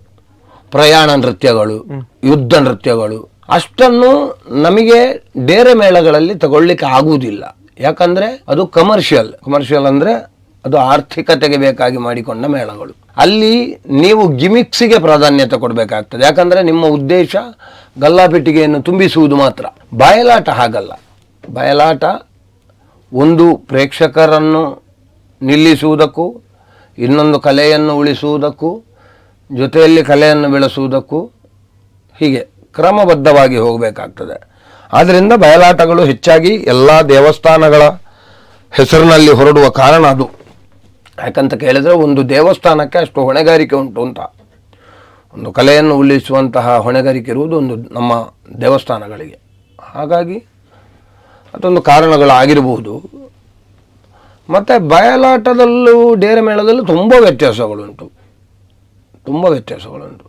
ಪ್ರಯಾಣ ನೃತ್ಯಗಳು ಯುದ್ಧ ನೃತ್ಯಗಳು. ಅಷ್ಟನ್ನು ನಮಗೆ ಡೇರೆ ಮೇಳಗಳಲ್ಲಿ ತಗೊಳ್ಳಿಕ್ಕೆ ಆಗುವುದಿಲ್ಲ. ಯಾಕಂದ್ರೆ ಅದು ಕಮರ್ಷಿಯಲ್ ಕಮರ್ಷಿಯಲ್ ಅಂದ್ರೆ ಅದು ಆರ್ಥಿಕತೆಗೆ ಬೇಕಾಗಿ ಮಾಡಿಕೊಂಡ ಮೇಳಗಳು. ಅಲ್ಲಿ ನೀವು ಗಿಮಿಕ್ಸಿಗೆ ಪ್ರಾಧಾನ್ಯತೆ ಕೊಡಬೇಕಾಗ್ತದೆ. ಯಾಕಂದರೆ ನಿಮ್ಮ ಉದ್ದೇಶ ಗಲ್ಲಾಪೆಟ್ಟಿಗೆಯನ್ನು ತುಂಬಿಸುವುದು ಮಾತ್ರ. ಬಯಲಾಟ ಹಾಗಲ್ಲ. ಬಯಲಾಟ ಒಂದು ಪ್ರೇಕ್ಷಕರನ್ನು ನಿಲ್ಲಿಸುವುದಕ್ಕೂ, ಇನ್ನೊಂದು ಕಲೆಯನ್ನು ಉಳಿಸುವುದಕ್ಕೂ, ಜೊತೆಯಲ್ಲಿ ಕಲೆಯನ್ನು ಬೆಳೆಸುವುದಕ್ಕೂ ಹೀಗೆ ಕ್ರಮಬದ್ಧವಾಗಿ ಹೋಗಬೇಕಾಗ್ತದೆ. ಆದ್ದರಿಂದ ಬಯಲಾಟಗಳು ಹೆಚ್ಚಾಗಿ ಎಲ್ಲ ದೇವಸ್ಥಾನಗಳ ಹೆಸರಿನಲ್ಲಿ ಹೊರಡುವ ಕಾರಣ ಅದು. ಯಾಕಂತ ಕೇಳಿದರೆ ಒಂದು ದೇವಸ್ಥಾನಕ್ಕೆ ಅಷ್ಟು ಹೊಣೆಗಾರಿಕೆ ಉಂಟು ಅಂತ. ಒಂದು ಕಲೆಯನ್ನು ಉಳಿಸುವಂತಹ ಹೊಣೆಗಾರಿಕೆ ಇರುವುದು ಒಂದು ನಮ್ಮ ದೇವಸ್ಥಾನಗಳಿಗೆ. ಹಾಗಾಗಿ ಅದೊಂದು ಕಾರಣಗಳಾಗಿರಬಹುದು. ಮತ್ತು ಬಯಲಾಟದಲ್ಲೂ ಡೇರೆ ಮೇಳದಲ್ಲೂ ತುಂಬ ವ್ಯತ್ಯಾಸಗಳುಂಟು. ತುಂಬ ವ್ಯತ್ಯಾಸಗಳುಂಟು.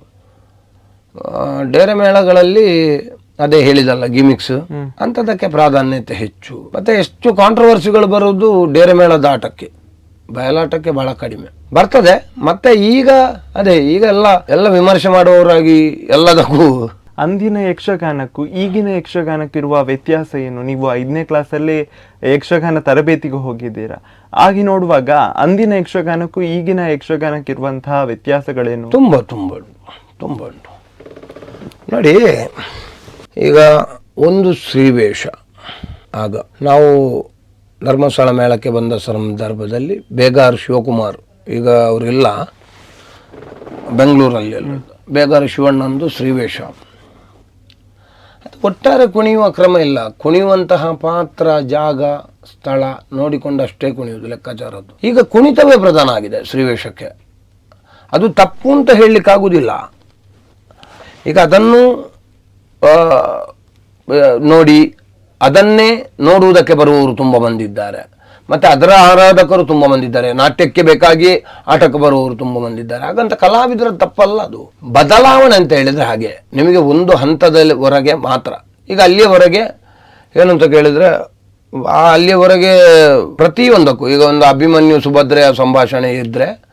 ಡೇರೆ ಮೇಳಗಳಲ್ಲಿ ಅದೇ ಹೇಳಿದಲ್ಲ ಗಿಮಿಕ್ಸ್. ಅಂಥದಕ್ಕೆ ಪ್ರಾಧಾನ್ಯತೆ ಹೆಚ್ಚು. ಮತ್ತು ಎಷ್ಟು ಕಾಂಟ್ರವರ್ಸಿಗಳು ಬರೋದು ಡೇರೆ ಮೇಳದ ಆಟಕ್ಕೆ ಬಯಲಾಟಕ್ಕೆ ಬಹಳ ಕಡಿಮೆ. ಬರ್ತದೆ ಮತ್ತೆ ಈಗ ಅದೇ ಈಗ ಎಲ್ಲ ಎಲ್ಲ ವಿಮರ್ಶೆ ಮಾಡುವವರಾಗಿ ಎಲ್ಲದಕ್ಕೂ. ಅಂದಿನ ಯಕ್ಷಗಾನಕ್ಕೂ ಈಗಿನ ಯಕ್ಷಗಾನಕ್ಕಿರುವ ವ್ಯತ್ಯಾಸ ಏನು? ನೀವು ಐದನೇ ಕ್ಲಾಸಲ್ಲಿ ಯಕ್ಷಗಾನ ತರಬೇತಿಗೆ ಹೋಗಿದ್ದೀರಾ? ಆಗಿ ನೋಡುವಾಗ ಅಂದಿನ ಯಕ್ಷಗಾನಕ್ಕೂ ಈಗಿನ ಯಕ್ಷಗಾನಕ್ಕಿರುವಂತಹ ವ್ಯತ್ಯಾಸಗಳೇನು? ತುಂಬ ತುಂಬ ತುಂಬ ಉಂಟು. ನೋಡಿ ಈಗ ಒಂದು ಶ್ರೀವೇಷ ಆಗ ನಾವು ಧರ್ಮಸ್ಥಳ ಮೇಳಕ್ಕೆ ಬಂದ ಸಂದರ್ಭದಲ್ಲಿ ಬೇಗಾರ್ ಶಿವಕುಮಾರ್, ಈಗ ಅವರಿಲ್ಲ, ಬೆಂಗಳೂರಲ್ಲಿ ಬೇಗಾರ್ ಶಿವಣ್ಣಂದು ಶ್ರೀವೇಶ ಅದು ಒಟ್ಟಾರೆ ಕುಣಿಯುವ ಕ್ರಮ ಇಲ್ಲ. ಕುಣಿಯುವಂತಹ ಪಾತ್ರ, ಜಾಗ, ಸ್ಥಳ ನೋಡಿಕೊಂಡಷ್ಟೇ ಕುಣಿಯುವುದು ಲೆಕ್ಕಾಚಾರದ್ದು. ಈಗ ಕುಣಿತವೇ ಪ್ರಧಾನ ಆಗಿದೆ ಶ್ರೀವೇಶಕ್ಕೆ ಅದು ತಪ್ಪು ಅಂತ ಹೇಳಲಿಕ್ಕಾಗುವುದಿಲ್ಲ ಈಗ ಅದನ್ನು ನೋಡಿ ಅದನ್ನೇ ನೋಡುವುದಕ್ಕೆ ಬರುವವರು ತುಂಬ ಬಂದಿದ್ದಾರೆ ಮತ್ತು ಅದರ ಆರಾಧಕರು ತುಂಬ ಬಂದಿದ್ದಾರೆ ನಾಟ್ಯಕ್ಕೆ ಬೇಕಾಗಿ ಆಟಕ್ಕೆ ಬರುವವರು ತುಂಬ ಬಂದಿದ್ದಾರೆ ಹಾಗಂತ ಕಲಾವಿದರ ತಪ್ಪಲ್ಲ ಅದು. ಬದಲಾವಣೆ ಅಂತ ಹೇಳಿದರೆ ಹಾಗೆ. ನಿಮಗೆ ಒಂದು ಹಂತದಲ್ಲಿ ಹೊರಗೆ ಮಾತ್ರ. ಈಗ ಅಲ್ಲಿಯವರೆಗೆ ಏನಂತ ಕೇಳಿದರೆ, ಆ ಅಲ್ಲಿಯವರೆಗೆ ಪ್ರತಿಯೊಂದಕ್ಕೂ, ಈಗ ಒಂದು ಅಭಿಮನ್ಯು ಸುಭದ್ರೆಯ ಸಂಭಾಷಣೆ ಇದ್ದರೆ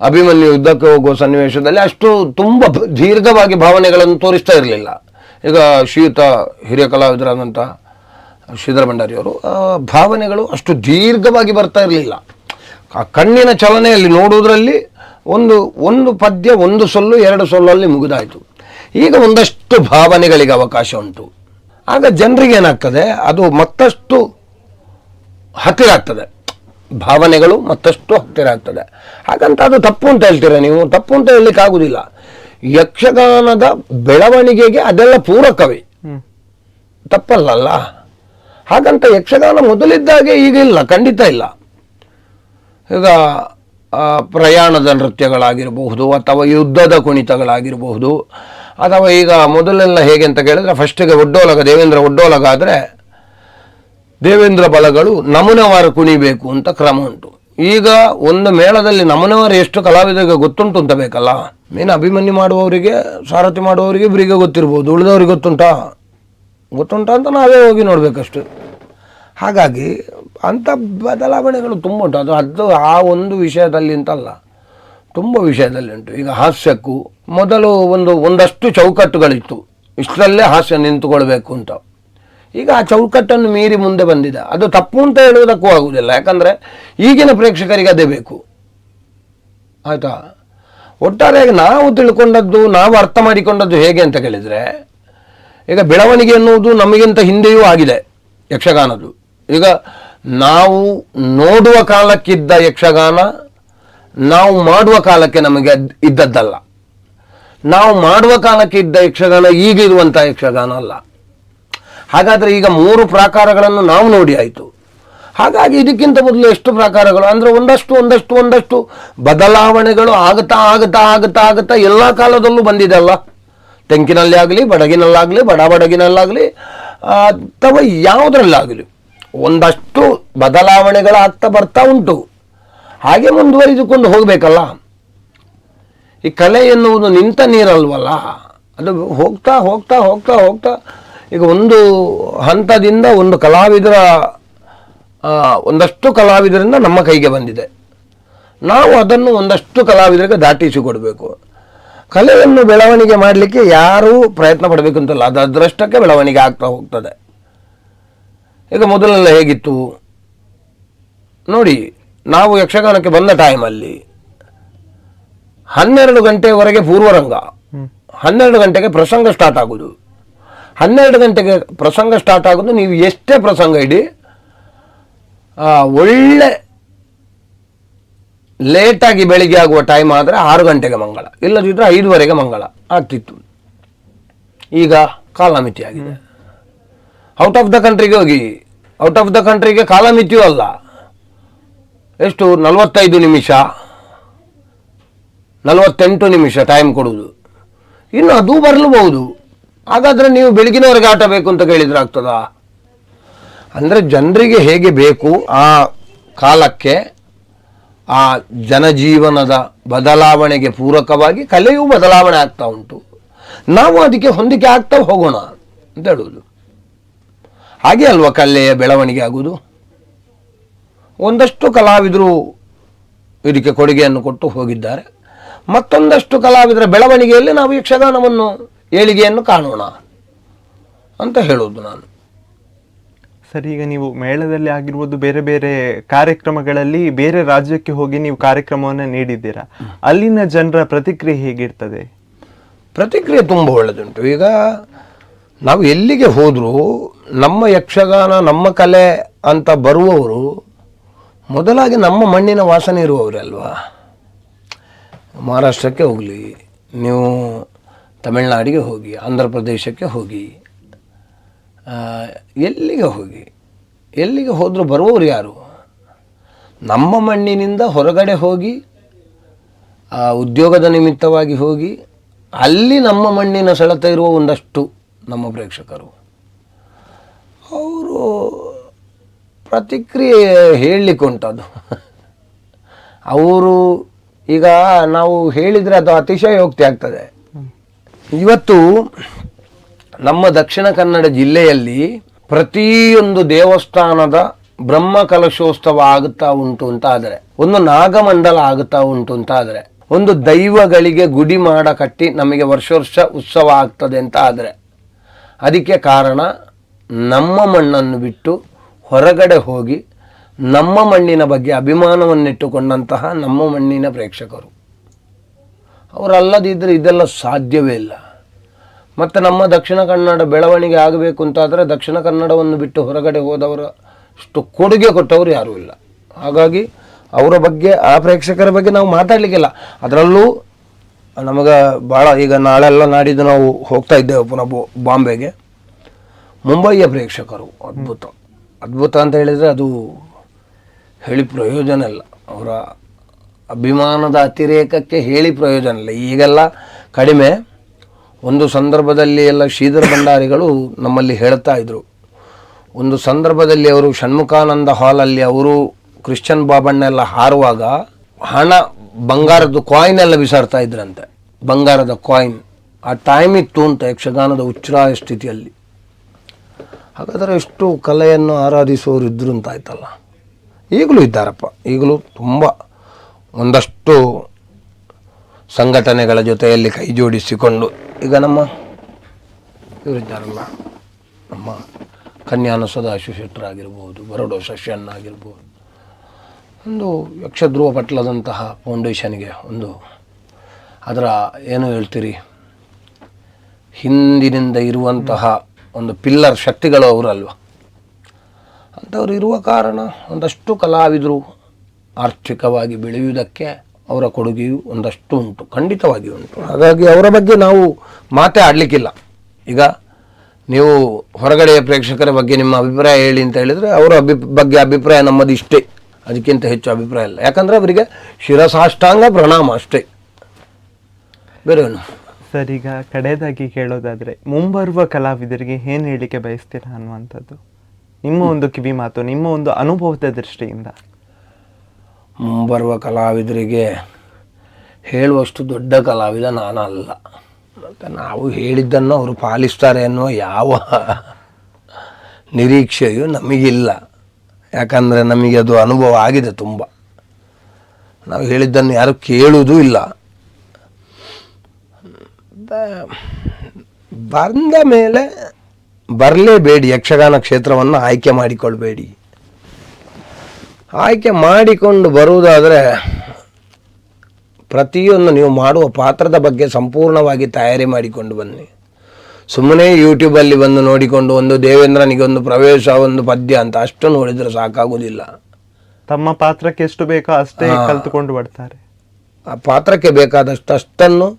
ಅಭಿಮನ್ಯು ಯುದ್ಧಕ್ಕೆ ಹೋಗುವ ಸನ್ನಿವೇಶದಲ್ಲಿ ಅಷ್ಟು ತುಂಬ ದೀರ್ಘವಾಗಿ ಭಾವನೆಗಳನ್ನು ತೋರಿಸ್ತಾ ಇರಲಿಲ್ಲ. ಈಗ ಶ್ರೀಯುತ ಹಿರಿಯ ಕಲಾವಿದರಾದಂಥ ಶ್ರೀಧರ ಭಂಡಾರಿಯವರು ಭಾವನೆಗಳು ಅಷ್ಟು ದೀರ್ಘವಾಗಿ ಬರ್ತಾ ಇರಲಿಲ್ಲ. ಆ ಕಣ್ಣಿನ ಚಲನೆಯಲ್ಲಿ ನೋಡುವುದರಲ್ಲಿ ಒಂದು ಒಂದು ಪದ್ಯ, ಒಂದು ಸೊಲ್ಲು, ಎರಡು ಸೊಲ್ಲಲ್ಲಿ ಮುಗಿದಾಯಿತು. ಈಗ ಒಂದಷ್ಟು ಭಾವನೆಗಳಿಗೆ ಅವಕಾಶ ಉಂಟು. ಆಗ ಜನರಿಗೆ ಏನಾಗ್ತದೆ? ಅದು ಮತ್ತಷ್ಟು ಹತ್ತಿರ ಆಗ್ತದೆ ಭಾವನೆಗಳು ಮತ್ತಷ್ಟು ಹತ್ತಿರ ಆಗ್ತದೆ ಹಾಗಂತ ಅದು ತಪ್ಪು ಅಂತ ಹೇಳ್ತೀರಾ ನೀವು? ತಪ್ಪು ಅಂತ ಹೇಳಲಿಕ್ಕೆ ಆಗುದಿಲ್ಲ. ಯಕ್ಷಗಾನದ ಬೆಳವಣಿಗೆಗೆ ಅದೆಲ್ಲ ಪೂರಕವೇ. ತಪ್ಪಲ್ಲಲ್ಲ? ಹಾಗಂತ ಯಕ್ಷಗಾನ ಮೊದಲಿದ್ದಾಗೆ ಈಗ ಇಲ್ಲ ಖಂಡಿತ ಇಲ್ಲ. ಈಗ ಪ್ರಯಾಣದ ನೃತ್ಯಗಳಾಗಿರಬಹುದು ಅಥವಾ ಯುದ್ಧದ ಕುಣಿತಗಳಾಗಿರಬಹುದು ಅಥವಾ ಈಗ ಮೊದಲೆಲ್ಲ ಹೇಗೆ ಅಂತ ಕೇಳಿದ್ರೆ ಫಸ್ಟಿಗೆ ಒಡ್ಡೋಲಗ ದೇವೇಂದ್ರ ಒಡ್ಡೋಲಗ ಆದರೆ ದೇವೇಂದ್ರ ಬಲಗಳು ನಮುನವಾರ ಕುಣಿಬೇಕು ಅಂತ ಕ್ರಮ ಉಂಟು. ಈಗ ಒಂದು ಮೇಳದಲ್ಲಿ ನಮ್ಮನವರು ಎಷ್ಟು ಕಲಾವಿದರಿಗೆ ಗೊತ್ತುಂಟು ಅಂತ ಬೇಕಲ್ಲ? ಮೀನು ಅಭಿಮನ್ಯು ಮಾಡುವವರಿಗೆ, ಸಾರಥಿ ಮಾಡುವವರಿಗೆ ಇವರಿಗೆ ಗೊತ್ತಿರ್ಬೋದು. ಉಳಿದವರಿಗೆ ಗೊತ್ತುಂಟಾ? ಗೊತ್ತುಂಟಾ ಅಂತ ನಾವೇ ಹೋಗಿ ನೋಡಬೇಕಷ್ಟು. ಹಾಗಾಗಿ ಅಂಥ ಬದಲಾವಣೆಗಳು ತುಂಬ ಉಂಟು. ಅದು ಅದು ಆ ಒಂದು ವಿಷಯದಲ್ಲಿ ಅಂತಲ್ಲ. ತುಂಬ ವಿಷಯದಲ್ಲಿ ಉಂಟು. ಈಗ ಹಾಸ್ಯಕ್ಕೂ ಮೊದಲು ಒಂದು ಒಂದಷ್ಟು ಚೌಕಟ್ಟುಗಳಿತ್ತು. ಇಷ್ಟರಲ್ಲೇ ಹಾಸ್ಯ ನಿಂತುಕೊಳ್ಬೇಕು ಅಂತ. ಈಗ ಆ ಚೌಕಟ್ಟನ್ನು ಮೀರಿ ಮುಂದೆ ಬಂದಿದೆ. ಅದು ತಪ್ಪು ಅಂತ ಹೇಳುವುದಕ್ಕೂ ಆಗುವುದಿಲ್ಲ. ಯಾಕಂದರೆ ಈಗಿನ ಪ್ರೇಕ್ಷಕರಿಗೆ ಅದೇ ಬೇಕು. ಆಯಿತಾ? ಒಟ್ಟಾರೆಯಾಗಿ ನಾವು ತಿಳ್ಕೊಂಡದ್ದು, ನಾವು ಅರ್ಥ ಮಾಡಿಕೊಂಡದ್ದು ಹೇಗೆ ಅಂತ ಕೇಳಿದರೆ, ಈಗ ಬೆಳವಣಿಗೆ ಎನ್ನುವುದು ನಮಗಿಂತ ಹಿಂದೆಯೂ ಆಗಿದೆ ಯಕ್ಷಗಾನದ್ದು. ಈಗ ನಾವು ನೋಡುವ ಕಾಲಕ್ಕಿದ್ದ ಯಕ್ಷಗಾನ, ನಾವು ಮಾಡುವ ಕಾಲಕ್ಕೆ ನಮಗೆ ಇದ್ದದ್ದಲ್ಲ. ನಾವು ಮಾಡುವ ಕಾಲಕ್ಕೆ ಇದ್ದ ಯಕ್ಷಗಾನ ಈಗ ಇರುವಂಥ ಯಕ್ಷಗಾನ ಅಲ್ಲ. ಹಾಗಾದರೆ ಈಗ ಮೂರು ಪ್ರಾಕಾರಗಳನ್ನು ನಾವು ನೋಡಿ ಆಯಿತು. ಹಾಗಾಗಿ ಇದಕ್ಕಿಂತ ಮೊದಲು ಎಷ್ಟು ಪ್ರಾಕಾರಗಳು? ಅಂದರೆ ಒಂದಷ್ಟು ಒಂದಷ್ಟು ಒಂದಷ್ಟು ಬದಲಾವಣೆಗಳು ಆಗುತ್ತಾ ಆಗುತ್ತಾ ಆಗುತ್ತಾ ಆಗುತ್ತಾ ಎಲ್ಲ ಕಾಲದಲ್ಲೂ ಬಂದಿದೆ ಅಲ್ಲ. ತೆಂಕಿನಲ್ಲಿ ಆಗಲಿ ಬಡಗಿನಲ್ಲಾಗಲಿ, ಬಡ ಬಡಗಿನಲ್ಲಾಗಲಿ ಅಥವಾ ಯಾವುದರಲ್ಲಾಗಲಿ ಒಂದಷ್ಟು ಬದಲಾವಣೆಗಳಾಗ್ತಾ ಬರ್ತಾ ಉಂಟು. ಹಾಗೆ ಮುಂದುವರಿದುಕೊಂಡು ಹೋಗಬೇಕಲ್ಲ. ಈ ಕಲೆ ಎನ್ನುವುದು ನಿಂತ ನೀರಲ್ವಲ್ಲ? ಅದು ಹೋಗ್ತಾ ಹೋಗ್ತಾ ಹೋಗ್ತಾ ಹೋಗ್ತಾ ಈಗ ಒಂದು ಹಂತದಿಂದ ಒಂದು ಕಲಾವಿದರ ಒಂದಷ್ಟು ಕಲಾವಿದರಿಂದ ನಮ್ಮ ಕೈಗೆ ಬಂದಿದೆ. ನಾವು ಅದನ್ನು ಒಂದಷ್ಟು ಕಲಾವಿದರಿಗೆ ದಾಟಿಸಿಕೊಡಬೇಕು ಕಲೆಯನ್ನು ಬೆಳವಣಿಗೆ ಮಾಡಲಿಕ್ಕೆ ಯಾರೂ ಪ್ರಯತ್ನ ಪಡಬೇಕು ಅಂತಲ್ಲ ಅದು ಅದರಷ್ಟಕ್ಕೆ ಬೆಳವಣಿಗೆ ಆಗ್ತಾ ಹೋಗ್ತದೆ. ಈಗ ಮೊದಲೆಲ್ಲ ಹೇಗಿತ್ತು? ನೋಡಿ ನಾವು ಯಕ್ಷಗಾನಕ್ಕೆ ಬಂದ ಟೈಮಲ್ಲಿ ಹನ್ನೆರಡು ಗಂಟೆವರೆಗೆ ಪೂರ್ವರಂಗ. ಹನ್ನೆರಡು ಗಂಟೆಗೆ ಪ್ರಸಂಗ ಸ್ಟಾರ್ಟ್ ಆಗೋದು ಹನ್ನೆರಡು ಗಂಟೆಗೆ ಪ್ರಸಂಗ ಸ್ಟಾರ್ಟ್ ಆಗೋದು, ನೀವು ಎಷ್ಟೇ ಪ್ರಸಂಗ ಇಡಿ ಒಳ್ಳೆ ಲೇಟಾಗಿ ಬೆಳಿಗ್ಗೆ ಆಗುವ ಟೈಮ್ ಆದರೆ ಆರು ಗಂಟೆಗೆ ಮಂಗಳ. ಇಲ್ಲದಿದ್ದರೆ ಐದುವರೆಗೆ ಮಂಗಳ. ಆಗ್ತಿತ್ತು. ಈಗ ಕಾಲಮಿತಿ ಆಗಿದೆ. ಔಟ್ ಆಫ್ ದ ಕಂಟ್ರಿಗೆ ಹೋಗಿ. ಔಟ್ ಆಫ್ ದ ಕಂಟ್ರಿಗೆ ಕಾಲಮಿತಿಯೂ ಅಲ್ಲ. ಎಷ್ಟು? ನಲವತ್ತೈದು ನಿಮಿಷ. ನಲವತ್ತೆಂಟು ನಿಮಿಷ ಟೈಮ್ ಕೊಡುವುದು ಇನ್ನು ಅದು ಬರಲಬಹುದು. ಹಾಗಾದರೆ ನೀವು ಬೆಳಗಿನವರೆಗೆ ಆಟ ಬೇಕು ಅಂತ ಕೇಳಿದ್ರೆ ಆಗ್ತದಾ? ಅಂದರೆ ಜನರಿಗೆ ಹೇಗೆ ಬೇಕು ಆ ಕಾಲಕ್ಕೆ ಆ ಜನಜೀವನದ ಬದಲಾವಣೆಗೆ ಪೂರಕವಾಗಿ ಕಲೆಯೂ ಬದಲಾವಣೆ ಆಗ್ತಾ ಉಂಟು. ನಾವು ಅದಕ್ಕೆ ಹೊಂದಿಕೆ ಆಗ್ತಾ ಹೋಗೋಣ ಅಂತ ಹೇಳುವುದು. ಹಾಗೆ ಅಲ್ವಾ ಕಲೆಯ ಬೆಳವಣಿಗೆ ಆಗುವುದು? ಒಂದಷ್ಟು ಕಲಾವಿದರು ಇದಕ್ಕೆ ಕೊಡುಗೆಯನ್ನು ಕೊಟ್ಟು ಹೋಗಿದ್ದಾರೆ. ಮತ್ತೊಂದಷ್ಟು ಕಲಾವಿದರ ಬೆಳವಣಿಗೆಯಲ್ಲಿ ನಾವು ಯಕ್ಷಗಾನವನ್ನು ಏಳಿಗೆಯನ್ನು ಕಾಣೋಣ ಅಂತ ಹೇಳೋದು ನಾನು. ಸರ್ ಈಗ ನೀವು ಮೇಳದಲ್ಲಿ ಆಗಿರ್ಬೋದು ಬೇರೆ ಬೇರೆ ಕಾರ್ಯಕ್ರಮಗಳಲ್ಲಿ ಬೇರೆ ರಾಜ್ಯಕ್ಕೆ ಹೋಗಿ ನೀವು ಕಾರ್ಯಕ್ರಮವನ್ನು ನೀಡಿದ್ದೀರಾ? ಅಲ್ಲಿನ ಜನರ ಪ್ರತಿಕ್ರಿಯೆ ಹೇಗಿರ್ತದೆ? ಪ್ರತಿಕ್ರಿಯೆ ತುಂಬ ಒಳ್ಳೆದುಂಟು. ಈಗ ನಾವು ಎಲ್ಲಿಗೆ ಹೋದರೂ ನಮ್ಮ ಯಕ್ಷಗಾನ ನಮ್ಮ ಕಲೆ ಅಂತ ಬರುವವರು ಮೊದಲಾಗಿ ನಮ್ಮ ಮಣ್ಣಿನ ವಾಸನೆ ಇರುವವರಲ್ವಾ ಮಹಾರಾಷ್ಟ್ರಕ್ಕೆ ಹೋಗಲಿ ನೀವು ತಮಿಳ್ನಾಡಿಗೆ ಹೋಗಿ, ಆಂಧ್ರ ಪ್ರದೇಶಕ್ಕೆ ಹೋಗಿ ಎಲ್ಲಿಗೆ ಹೋಗಿ? ಎಲ್ಲಿಗೆ ಹೋದರೂ ಬರುವವರು ಯಾರು? ನಮ್ಮ ಮಣ್ಣಿನಿಂದ ಹೊರಗಡೆ ಹೋಗಿ ಉದ್ಯೋಗದ ನಿಮಿತ್ತವಾಗಿ ಹೋಗಿ, ಅಲ್ಲಿ ನಮ್ಮ ಮಣ್ಣಿನ ಸೆಳೆತ ಇರುವ ಒಂದಷ್ಟು ನಮ್ಮ ಪ್ರೇಕ್ಷಕರು. ಅವರು ಪ್ರತಿಕ್ರಿಯೆ ಹೇಳಲಿಕ್ಕುಂಟದು ಅವರು ಈಗ ನಾವು ಹೇಳಿದರೆ ಅದು ಅತಿಶಯೋಕ್ತಿ ಆಗ್ತದೆ. ಇವತ್ತು ನಮ್ಮ ದಕ್ಷಿಣ ಕನ್ನಡ ಜಿಲ್ಲೆಯಲ್ಲಿ ಪ್ರತಿಯೊಂದು ದೇವಸ್ಥಾನದ ಬ್ರಹ್ಮ ಕಲಶೋತ್ಸವ ಆಗುತ್ತಾ ಉಂಟು ಅಂತ ಆದರೆ, ಒಂದು ನಾಗಮಂಡಲ ಆಗುತ್ತಾ ಉಂಟು ಅಂತ ಆದರೆ, ಒಂದು ದೈವಗಳಿಗೆ ಗುಡಿ ಮಾಡ ಕಟ್ಟಿ ನಮಗೆ ವರ್ಷ ವರ್ಷ ಉತ್ಸವ ಆಗ್ತದೆ ಅಂತ ಆದರೆ, ಅದಕ್ಕೆ ಕಾರಣ ನಮ್ಮ ಮಣ್ಣನ್ನು ಬಿಟ್ಟು ಹೊರಗಡೆ ಹೋಗಿ ನಮ್ಮ ಮಣ್ಣಿನ ಬಗ್ಗೆ ಅಭಿಮಾನವನ್ನಿಟ್ಟುಕೊಂಡಂತಹ ನಮ್ಮ ಮಣ್ಣಿನ ಪ್ರೇಕ್ಷಕರು. ಅವರಲ್ಲದಿದ್ದರೆ ಇದೆಲ್ಲ ಸಾಧ್ಯವೇ ಇಲ್ಲ. ಮತ್ತು ನಮ್ಮ ದಕ್ಷಿಣ ಕನ್ನಡ ಬೆಳವಣಿಗೆ ಆಗಬೇಕು ಅಂತಾದರೆ ದಕ್ಷಿಣ ಕನ್ನಡವನ್ನು ಬಿಟ್ಟು ಹೊರಗಡೆ ಹೋದವರ ಅಷ್ಟು ಕೊಡುಗೆ ಕೊಟ್ಟವರು ಯಾರೂ ಇಲ್ಲ. ಹಾಗಾಗಿ ಅವರ ಬಗ್ಗೆ, ಆ ಪ್ರೇಕ್ಷಕರ ಬಗ್ಗೆ ನಾವು ಮಾತಾಡಲಿಕ್ಕಿಲ್ಲ. ಅದರಲ್ಲೂ ನಮಗೆ ಭಾಳ ಈಗ ನಾಳೆಲ್ಲ ನಾಡಿದ್ದು ನಾವು ಹೋಗ್ತಾ ಇದ್ದೇವೆ ಪುನಃ ಬಾಂಬೆಗೆ. ಮುಂಬಯಿಯ ಪ್ರೇಕ್ಷಕರು, ಅದ್ಭುತ. ಅದ್ಭುತ ಅಂತ ಹೇಳಿದರೆ ಅದು ಹೇಳಿ ಪ್ರಯೋಜನ ಇಲ್ಲ. ಅವರ ಅಭಿಮಾನದ ಅತಿರೇಕಕ್ಕೆ ಹೇಳಿ ಪ್ರಯೋಜನ ಇಲ್ಲ. ಈಗೆಲ್ಲ ಕಡಿಮೆ. ಒಂದು ಸಂದರ್ಭದಲ್ಲಿ ಎಲ್ಲ ಶ್ರೀಧರ ಭಂಡಾರಿಗಳು ನಮ್ಮಲ್ಲಿ ಹೇಳ್ತಾ ಇದ್ರು. ಒಂದು ಸಂದರ್ಭದಲ್ಲಿ ಅವರು ಷಣ್ಮುಖಾನಂದ ಹಾಲಲ್ಲಿ ಅವರು ಕ್ರಿಶ್ಚಿಯನ್ ಬಾಬಣ್ಣೆಲ್ಲ ಹಾರುವಾಗ ಹಣ ಬಂಗಾರದ ಕಾಯಿನ್ ಎಲ್ಲ ಬಿಸಾಡ್ತಾ ಇದ್ರಂತೆ. ಬಂಗಾರದ ಕಾಯಿನ್ ಆ ಟೈಮ್ ಇತ್ತು ಅಂತ ಯಕ್ಷಗಾನದ ಉಚ್ಛ್ರಾಯ ಸ್ಥಿತಿಯಲ್ಲಿ. ಹಾಗಾದರೆ ಎಷ್ಟು ಕಲೆಯನ್ನು ಆರಾಧಿಸುವವರು ಇದ್ರು ಅಂತಾಯ್ತಲ್ಲ ಈಗಲೂ ಇದ್ದಾರಪ್ಪ. ಈಗಲೂ ತುಂಬ ಒಂದಷ್ಟು ಸಂಘಟನೆಗಳ ಜೊತೆಯಲ್ಲಿ ಕೈ ಜೋಡಿಸಿಕೊಂಡು, ಈಗ ನಮ್ಮ ಇವರಿದ್ದಾರಲ್ಲ ನಮ್ಮ ಕನ್ಯಾನ ಶೆಟ್ಟರಾಗಿರ್ಬೋದು ಬರಡು ಶಶಿಯಣ್ಣ ಆಗಿರ್ಬೋದು, ಒಂದು ಯಕ್ಷಧ್ರುವ ಪಟ್ಲದಂತಹ ಫೌಂಡೇಶನ್ಗೆ ಒಂದು ಅದರ ಏನು ಹೇಳ್ತೀರಿ, ಹಿಂದಿನಿಂದ ಇರುವಂತಹ ಒಂದು ಪಿಲ್ಲರ್ ಶಕ್ತಿಗಳು ಅವರಲ್ವ. ಅಂಥವ್ರು ಇರುವ ಕಾರಣ ಒಂದಷ್ಟು ಕಲಾವಿದರು ಆರ್ಥಿಕವಾಗಿ ಬೆಳೆಯುವುದಕ್ಕೆ ಅವರ ಕೊಡುಗೆಯು ಒಂದಷ್ಟು ಉಂಟು ಖಂಡಿತವಾಗಿ ಉಂಟು. ಹಾಗಾಗಿ ಅವರ ಬಗ್ಗೆ ನಾವು ಮಾತೇ ಆಡಲಿಕ್ಕಿಲ್ಲ. ಈಗ ನೀವು ಹೊರಗಡೆಯ ಪ್ರೇಕ್ಷಕರ ಬಗ್ಗೆ ನಿಮ್ಮ ಅಭಿಪ್ರಾಯ ಹೇಳಿ ಅಂತ ಹೇಳಿದರೆ ಅವರ ಅಭಿ ಬಗ್ಗೆ ಅಭಿಪ್ರಾಯ ನಮ್ಮದು ಇಷ್ಟೇ. ಅದಕ್ಕಿಂತ ಹೆಚ್ಚು ಅಭಿಪ್ರಾಯ ಇಲ್ಲ. ಯಾಕಂದರೆ ಅವರಿಗೆ ಶಿರಸಾಷ್ಟಾಂಗ ಪ್ರಣಾಮ ಅಷ್ಟೇ. ಬೇರೆ ಏನು? ಸರ್ ಈಗ ಕಡೆಯದಾಗಿ ಕೇಳೋದಾದರೆ ಮುಂಬರುವ ಕಲಾವಿದರಿಗೆ ಏನು ಹೇಳಿಕೆ ಬಯಸ್ತೀರಾ ಅನ್ನುವಂಥದ್ದು. ನಿಮ್ಮ ಒಂದು ಕಿವಿ ಮಾತು ನಿಮ್ಮ ಒಂದು ಅನುಭವದ ದೃಷ್ಟಿಯಿಂದ. ಮುಂಬರುವ ಕಲಾವಿದರಿಗೆ ಹೇಳುವಷ್ಟು ದೊಡ್ಡ ಕಲಾವಿದ ನಾನಲ್ಲ. ಮತ್ತು ನಾವು ಹೇಳಿದ್ದನ್ನು ಅವರು ಪಾಲಿಸ್ತಾರೆ ಅನ್ನುವ ಯಾವ ನಿರೀಕ್ಷೆಯು ನಮಗಿಲ್ಲ. ಯಾಕಂದರೆ ನಮಗೆ ಅದು ಅನುಭವ ಆಗಿದೆ ತುಂಬ. ನಾವು ಹೇಳಿದ್ದನ್ನು ಯಾರು ಕೇಳುವುದೂ ಇಲ್ಲ. ಬಂದ ಮೇಲೆ ಬರಲೇಬೇಡಿ, ಯಕ್ಷಗಾನ ಕ್ಷೇತ್ರವನ್ನು ಆಯ್ಕೆ ಮಾಡಿಕೊಳ್ಬೇಡಿ. ಆಯ್ಕೆ ಮಾಡಿಕೊಂಡು ಬರುವುದಾದರೆ ಪ್ರತಿಯೊಂದು ನೀವು ಮಾಡುವ ಪಾತ್ರದ ಬಗ್ಗೆ ಸಂಪೂರ್ಣವಾಗಿ ತಯಾರಿ ಮಾಡಿಕೊಂಡು ಬನ್ನಿ. ಸುಮ್ಮನೆ ಯೂಟ್ಯೂಬಲ್ಲಿ ಬಂದು ನೋಡಿಕೊಂಡು ಒಂದು ದೇವೇಂದ್ರನಿಗೆ ಒಂದು ಪ್ರವೇಶ ಒಂದು ಪದ್ಯ ಅಂತ ಅಷ್ಟು ನೋಡಿದರೆ ಸಾಕಾಗುವುದಿಲ್ಲ. ತಮ್ಮ ಪಾತ್ರಕ್ಕೆ ಎಷ್ಟು ಬೇಕೋ ಅಷ್ಟೇ ಕಲ್ತುಕೊಂಡು ಬರ್ತಾರೆ. ಆ ಪಾತ್ರಕ್ಕೆ ಬೇಕಾದಷ್ಟು ಅಷ್ಟನ್ನು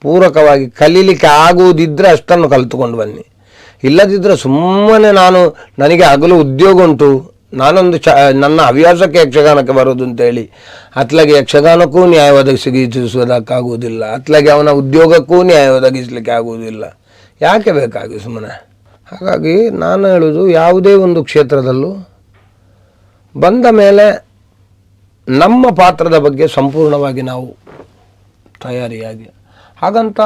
ಪೂರಕವಾಗಿ ಕಲೀಲಿಕ್ಕೆ ಆಗುವುದಿದ್ದರೆ ಅಷ್ಟನ್ನು ಕಲಿತುಕೊಂಡು ಬನ್ನಿ. ಇಲ್ಲದಿದ್ದರೆ ಸುಮ್ಮನೆ ನಾನು ನನಗೆ ಹಗಲು ಉದ್ಯೋಗ ಉಂಟು ನಾನೊಂದು ಚ ನನ್ನ ಹವ್ಯಾಸಕ್ಕೆ ಯಕ್ಷಗಾನಕ್ಕೆ ಬರೋದು ಅಂತೇಳಿ ಅತ್ಲಾಗೆ ಯಕ್ಷಗಾನಕ್ಕೂ ನ್ಯಾಯ ಒದಗಿಸಿಸುವುದಕ್ಕಾಗುವುದಿಲ್ಲ ಅತ್ಲಾಗೆ ಅವನ ಉದ್ಯೋಗಕ್ಕೂ ನ್ಯಾಯ ಒದಗಿಸಲಿಕ್ಕೆ ಆಗುವುದಿಲ್ಲ. ಯಾಕೆ ಬೇಕಾಗಿ ಸುಮ್ಮನೆ? ಹಾಗಾಗಿ ನಾನು ಹೇಳೋದು ಯಾವುದೇ ಒಂದು ಕ್ಷೇತ್ರದಲ್ಲೂ ಬಂದ ಮೇಲೆ ನಮ್ಮ ಪಾತ್ರದ ಬಗ್ಗೆ ಸಂಪೂರ್ಣವಾಗಿ ನಾವು ತಯಾರಿಯಾಗಿ, ಹಾಗಂತ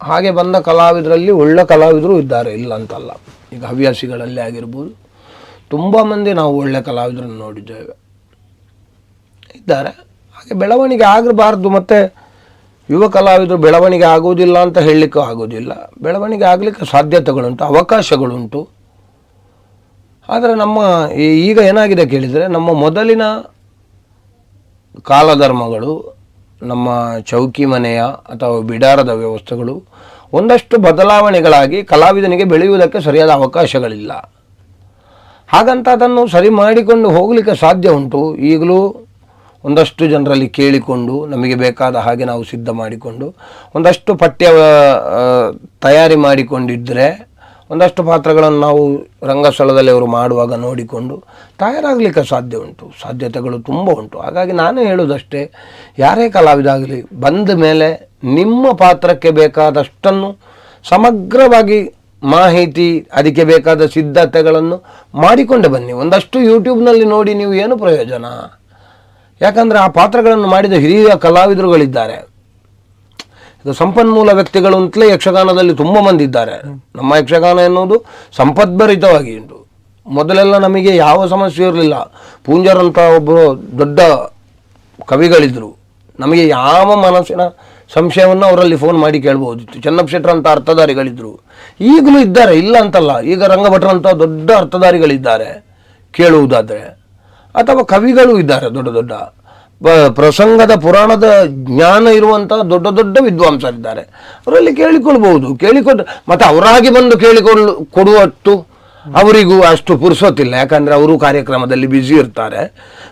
ಹಾಗೆ ಬಂದ ಕಲಾವಿದರಲ್ಲಿ ಒಳ್ಳೆ ಕಲಾವಿದರು ಇದ್ದಾರೆ, ಇಲ್ಲ ಅಂತಲ್ಲ. ಈಗ ಹವ್ಯಾಸಿಗಳಲ್ಲೇ ಆಗಿರ್ಬೋದು ತುಂಬ ಮಂದಿ ನಾವು ಒಳ್ಳೆ ಕಲಾವಿದರನ್ನು ನೋಡಿದ್ದೇವೆ. ಇದ್ದಾರೆ. ಹಾಗೆ ಬೆಳವಣಿಗೆ ಆಗಬಾರ್ದು ಮತ್ತು ಯುವ ಕಲಾವಿದರು ಬೆಳವಣಿಗೆ ಆಗುವುದಿಲ್ಲ ಅಂತ ಹೇಳಲಿಕ್ಕೂ ಆಗೋದಿಲ್ಲ ಬೆಳವಣಿಗೆ ಆಗಲಿಕ್ಕೆ ಸಾಧ್ಯತೆಗಳುಂಟು, ಅವಕಾಶಗಳುಂಟು. ಆದರೆ ನಮ್ಮ ಈಗ ಏನಾಗಿದೆ ಕೇಳಿದರೆ ನಮ್ಮ ಮೊದಲಿನ ಕಾಲಧರ್ಮಗಳು, ನಮ್ಮ ಚೌಕಿ ಮನೆಯ ಅಥವಾ ಬಿಡಾರದ ವ್ಯವಸ್ಥೆಗಳು ಒಂದಷ್ಟು ಬದಲಾವಣೆಗಳಾಗಿ ಕಲಾವಿದನಿಗೆ ಬೆಳೆಯುವುದಕ್ಕೆ ಸರಿಯಾದ ಅವಕಾಶಗಳಿಲ್ಲ. ಹಾಗಂತ ಅದನ್ನು ಸರಿ ಮಾಡಿಕೊಂಡು ಹೋಗಲಿಕ್ಕೆ ಸಾಧ್ಯ ಉಂಟು. ಈಗಲೂ ಒಂದಷ್ಟು ಜನರಲ್ಲಿ ಕೇಳಿಕೊಂಡು ನಮಗೆ ಬೇಕಾದ ಹಾಗೆ ನಾವು ಸಿದ್ಧ ಮಾಡಿಕೊಂಡು, ಒಂದಷ್ಟು ಪಠ್ಯ ತಯಾರಿ ಮಾಡಿಕೊಂಡಿದ್ದರೆ ಒಂದಷ್ಟು ಪಾತ್ರಗಳನ್ನು ನಾವು ರಂಗಸ್ಥಳದಲ್ಲಿ ಅವರು ಮಾಡುವಾಗ ನೋಡಿಕೊಂಡು ತಯಾರಾಗಲಿಕ್ಕೆ ಸಾಧ್ಯ ಉಂಟು. ಸಾಧ್ಯತೆಗಳು ತುಂಬ ಉಂಟು. ಹಾಗಾಗಿ ನಾನು ಹೇಳುವುದಷ್ಟೇ, ಯಾರೇ ಕಲಾವಿದಾಗಲಿ ಬಂದ ಮೇಲೆ ನಿಮ್ಮ ಪಾತ್ರಕ್ಕೆ ಬೇಕಾದಷ್ಟನ್ನು ಸಮಗ್ರವಾಗಿ ಮಾಹಿತಿ, ಅದಕ್ಕೆ ಬೇಕಾದ ಸಿದ್ಧತೆಗಳನ್ನು ಮಾಡಿಕೊಂಡು ಬನ್ನಿ. ಒಂದಷ್ಟು ಯೂಟ್ಯೂಬ್ನಲ್ಲಿ ನೋಡಿ ನೀವು ಏನು ಪ್ರಯೋಜನ? ಯಾಕಂದರೆ ಆ ಪಾತ್ರಗಳನ್ನು ಮಾಡಿದ ಹಿರಿಯ ಕಲಾವಿದರುಗಳಿದ್ದಾರೆ. ಇದು ಸಂಪನ್ಮೂಲ ವ್ಯಕ್ತಿಗಳು ಅಂತಲೇ ಯಕ್ಷಗಾನದಲ್ಲಿ ತುಂಬ ಮಂದಿ ಇದ್ದಾರೆ. ನಮ್ಮ ಯಕ್ಷಗಾನ ಎನ್ನುವುದು ಸಂಪದ್ಭರಿತವಾಗಿ ಉಂಟು. ಮೊದಲೆಲ್ಲ ನಮಗೆ ಯಾವ ಸಮಸ್ಯೆ ಇರಲಿಲ್ಲ. ಪೂಂಜರಂತ ಒಬ್ಬರು ದೊಡ್ಡ ಕವಿಗಳಿದ್ದರು ನಮಗೆ ಯಾವ ಮನಸ್ಸಿನ ಸಂಶಯವನ್ನು ಅವರಲ್ಲಿ ಫೋನ್ ಮಾಡಿ ಕೇಳ್ಬೋದಿತ್ತು ಚೆನ್ನಪ್ಪ ಶೆಟ್ಟರ್ ಅಂತ ಅರ್ಥಧಾರಿಗಳಿದ್ದರು ಈಗಲೂ ಇದ್ದಾರೆ, ಇಲ್ಲ ಅಂತಲ್ಲ. ಈಗ ರಂಗಭಟ್ರಂಥ ದೊಡ್ಡ ಅರ್ಥಧಾರಿಗಳಿದ್ದಾರೆ ಕೇಳುವುದಾದರೆ. ಅಥವಾ ಕವಿಗಳು ಇದ್ದಾರೆ, ದೊಡ್ಡ ದೊಡ್ಡ. ಪ್ರಸಂಗದ ಪುರಾಣದ ಜ್ಞಾನ ಇರುವಂಥ ದೊಡ್ಡ ದೊಡ್ಡ ವಿದ್ವಾಂಸರಿದ್ದಾರೆ. ಅವರಲ್ಲಿ ಕೇಳಿಕೊಳ್ಬಹುದು. ಕೇಳಿಕೊಂಡು, ಮತ್ತು ಅವರಾಗಿ ಬಂದು ಕೇಳಿಕೊಳ್ಳು ಕೊಡುವಷ್ಟು ಅವರಿಗೂ ಅಷ್ಟು ಪುರುಸೊತ್ತಿಲ್ಲ. ಯಾಕಂದರೆ ಅವರು ಕಾರ್ಯಕ್ರಮದಲ್ಲಿ ಬ್ಯುಸಿ ಇರ್ತಾರೆ.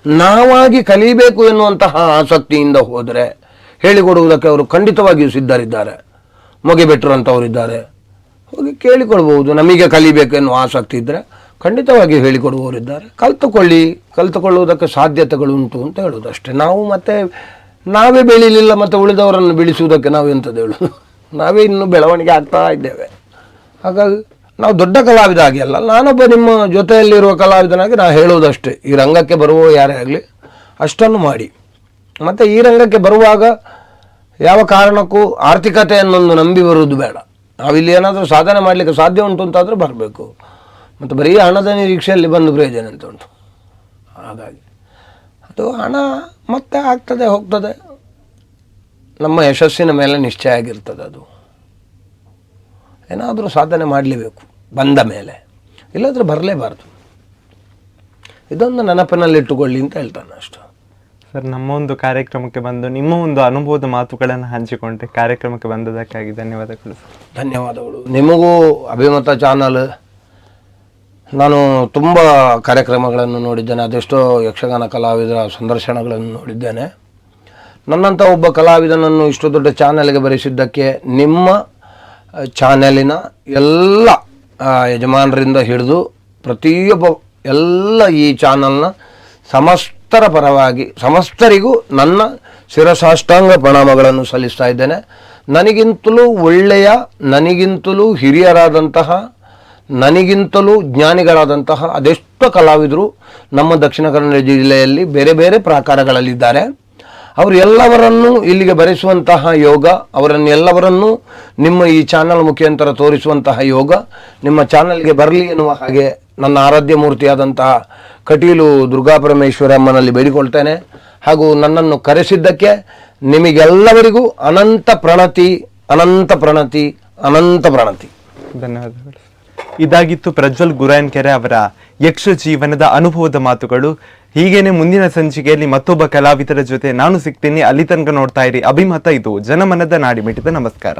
ನಾವಾಗಿ ಕಲಿಬೇಕು ಎನ್ನುವಂತಹ ಆಸಕ್ತಿಯಿಂದ ಹೋದರೆ ಹೇಳಿಕೊಡುವುದಕ್ಕೆ ಅವರು ಖಂಡಿತವಾಗಿಯೂ ಸಿದ್ಧರಿದ್ದಾರೆ. ಮೊಗೆ ಅಂತವರಿದ್ದಾರೆ ಹೋಗಿ ಕೇಳಿಕೊಳ್ಬಹುದು, ನಮಗೆ ಕಲಿಬೇಕೆನ್ನುವ ಆಸಕ್ತಿ ಇದ್ದರೆ ಖಂಡಿತವಾಗಿಯೂ ಹೇಳಿಕೊಡುವವರಿದ್ದಾರೆ. ಕಲ್ತುಕೊಳ್ಳಿ, ಕಲ್ತುಕೊಳ್ಳುವುದಕ್ಕೆ ಸಾಧ್ಯತೆಗಳು ಉಂಟು ಅಂತ ಹೇಳೋದು ಅಷ್ಟೇ ನಾವು ಮತ್ತೆ, ನಾವೇ ಬೆಳೀಲಿಲ್ಲ ಮತ್ತು ಉಳಿದವರನ್ನು ಬೆಳೆಸುವುದಕ್ಕೆ ನಾವು ಎಂಥದ್ದು ಹೇಳೋದು? ನಾವೇ ಇನ್ನೂ ಬೆಳವಣಿಗೆ ಆಗ್ತಾ ಇದ್ದೇವೆ. ಹಾಗಾಗಿ ನಾವು ದೊಡ್ಡ ಕಲಾವಿದ ಆಗಿ ಅಲ್ಲ, ನಾನೊಬ್ಬ ನಿಮ್ಮ ಜೊತೆಯಲ್ಲಿರುವ ಕಲಾವಿದನಾಗಿ ನಾನು ಹೇಳೋದಷ್ಟೇ ಈ ರಂಗಕ್ಕೆ ಬರುವ ಯಾರೇ ಆಗಲಿ, ಅಷ್ಟನ್ನು ಮಾಡಿ. ಮತ್ತು ಈ ರಂಗಕ್ಕೆ ಬರುವಾಗ ಯಾವ ಕಾರಣಕ್ಕೂ ಆರ್ಥಿಕತೆಯನ್ನೊಂದು ನಂಬಿ ಬರುವುದು ಬೇಡ. ನಾವಿಲ್ಲಿ ಏನಾದರೂ ಸಾಧನೆ ಮಾಡಲಿಕ್ಕೆ ಸಾಧ್ಯ ಉಂಟು ಅಂತಾದರೂ ಬರಬೇಕು. ಮತ್ತು ಬರೀ ಹಣದ ನಿರೀಕ್ಷೆಯಲ್ಲಿ ಬಂದು ಪ್ರಯೋಜನ ಅಂತ ಉಂಟು? ಹಾಗಾಗಿ. ಅದು ಹಣ ಮತ್ತೆ ಆಗ್ತದೆ, ಹೋಗ್ತದೆ. ನಮ್ಮ ಯಶಸ್ಸಿನ ಮೇಲೆ ನಿಶ್ಚಯ ಆಗಿರ್ತದೆ ಅದು. ಏನಾದರೂ ಸಾಧನೆ ಮಾಡಲೇಬೇಕು ಬಂದ ಮೇಲೆ. ಇಲ್ಲಾದರೂ ಬರಲೇಬಾರ್ದು. ಇದೊಂದು ನೆನಪಿನಲ್ಲಿಟ್ಟುಕೊಳ್ಳಿ ಅಂತ ಹೇಳ್ತಾನೆ ಅಷ್ಟು. ಸರ್ ನಮ್ಮ ಒಂದು ಕಾರ್ಯಕ್ರಮಕ್ಕೆ ಬಂದು ನಿಮ್ಮ ಒಂದು ಅನುಭವದ ಮಾತುಗಳನ್ನು ಹಂಚಿಕೊಂಡೆ ಕಾರ್ಯಕ್ರಮಕ್ಕೆ ಬಂದದಕ್ಕಾಗಿ ಧನ್ಯವಾದಗಳು ಧನ್ಯವಾದಗಳು. ನಿಮಗೂ ಅಭಿಮತ ಚಾನಲ್, ನಾನು ತುಂಬ ಕಾರ್ಯಕ್ರಮಗಳನ್ನು ನೋಡಿದ್ದೇನೆ, ಅದೆಷ್ಟೋ ಯಕ್ಷಗಾನ ಕಲಾವಿದರ ಸಂದರ್ಶನಗಳನ್ನು ನೋಡಿದ್ದೇನೆ. ನನ್ನಂಥ ಒಬ್ಬ ಕಲಾವಿದನನ್ನು ಇಷ್ಟು ದೊಡ್ಡ ಚಾನೆಲ್ಗೆ ಬರೆಸಿದ್ದಕ್ಕೆ ನಿಮ್ಮ ಚಾನೆಲಿನ ಎಲ್ಲ ಯಜಮಾನರಿಂದ ಹಿಡಿದು ಪ್ರತಿಯೊಬ್ಬ ಎಲ್ಲ ಈ ಚಾನಲ್ನ ಸಮಸ್ತರ ಪರವಾಗಿ, ಸಮಸ್ತರಿಗೂ ನನ್ನ ಶಿರಸಾಷ್ಟಾಂಗ ಪ್ರಣಾಮಗಳನ್ನು ಸಲ್ಲಿಸ್ತಾ ಇದ್ದೇನೆ. ನನಗಿಂತಲೂ ಒಳ್ಳೆಯ, ನನಗಿಂತಲೂ ಹಿರಿಯರಾದಂತಹ, ನನಗಿಂತಲೂ ಜ್ಞಾನಿಗಳಾದಂತಹ ಅದೆಷ್ಟೋ ಕಲಾವಿದರು ನಮ್ಮ ದಕ್ಷಿಣ ಕನ್ನಡ ಜಿಲ್ಲೆಯಲ್ಲಿ ಬೇರೆ ಬೇರೆ ಪ್ರಾಕಾರಗಳಲ್ಲಿದ್ದಾರೆ. ಅವರು ಎಲ್ಲವರನ್ನೂ ಇಲ್ಲಿಗೆ ಬರೆಸುವಂತಹ ಯೋಗ ಅವರನ್ನೆಲ್ಲವರನ್ನು ನಿಮ್ಮ ಈ ಚಾನಲ್ ಮುಖಾಂತರ ತೋರಿಸುವಂತಹ ಯೋಗ, ನಿಮ್ಮ ಚಾನಲ್ಗೆ ಬರಲಿ ಎನ್ನುವ ಹಾಗೆ ನನ್ನ ಆರಾಧ್ಯ ಮೂರ್ತಿಯಾದಂತಹ ಕಟೀಲು ದುರ್ಗಾಪರಮೇಶ್ವರಮ್ಮನಲ್ಲಿ ಬೇಡಿಕೊಳ್ತೇನೆ. ಹಾಗೂ ನನ್ನನ್ನು ಕರೆಸಿದ್ದಕ್ಕೆ ನಿಮಗೆಲ್ಲವರಿಗೂ ಅನಂತ ಪ್ರಣತಿ ಅನಂತ ಪ್ರಣತಿ ಅನಂತ ಪ್ರಣತಿ. ಧನ್ಯವಾದಗಳು. ಇದಾಗಿತ್ತು ಪ್ರಜ್ವಲ್ ಗುರಾಯನ್ ಕೆರೆ ಅವರ ಯಕ್ಷ ಜೀವನದ ಅನುಭವದ ಮಾತುಗಳು. ಹೀಗೇನೆ ಮುಂದಿನ ಸಂಚಿಕೆಯಲ್ಲಿ ಮತ್ತೊಬ್ಬ ಕಲಾವಿದರ ಜೊತೆ ನಾನು ಸಿಗ್ತೀನಿ. ಅಲ್ಲಿ ತನಕ ನೋಡ್ತಾ ಇರಿ. ಅಭಿಮತ ಇದು. ಜನಮನದ ನಾಡಿ ಮಿಟಿದ ನಮಸ್ಕಾರ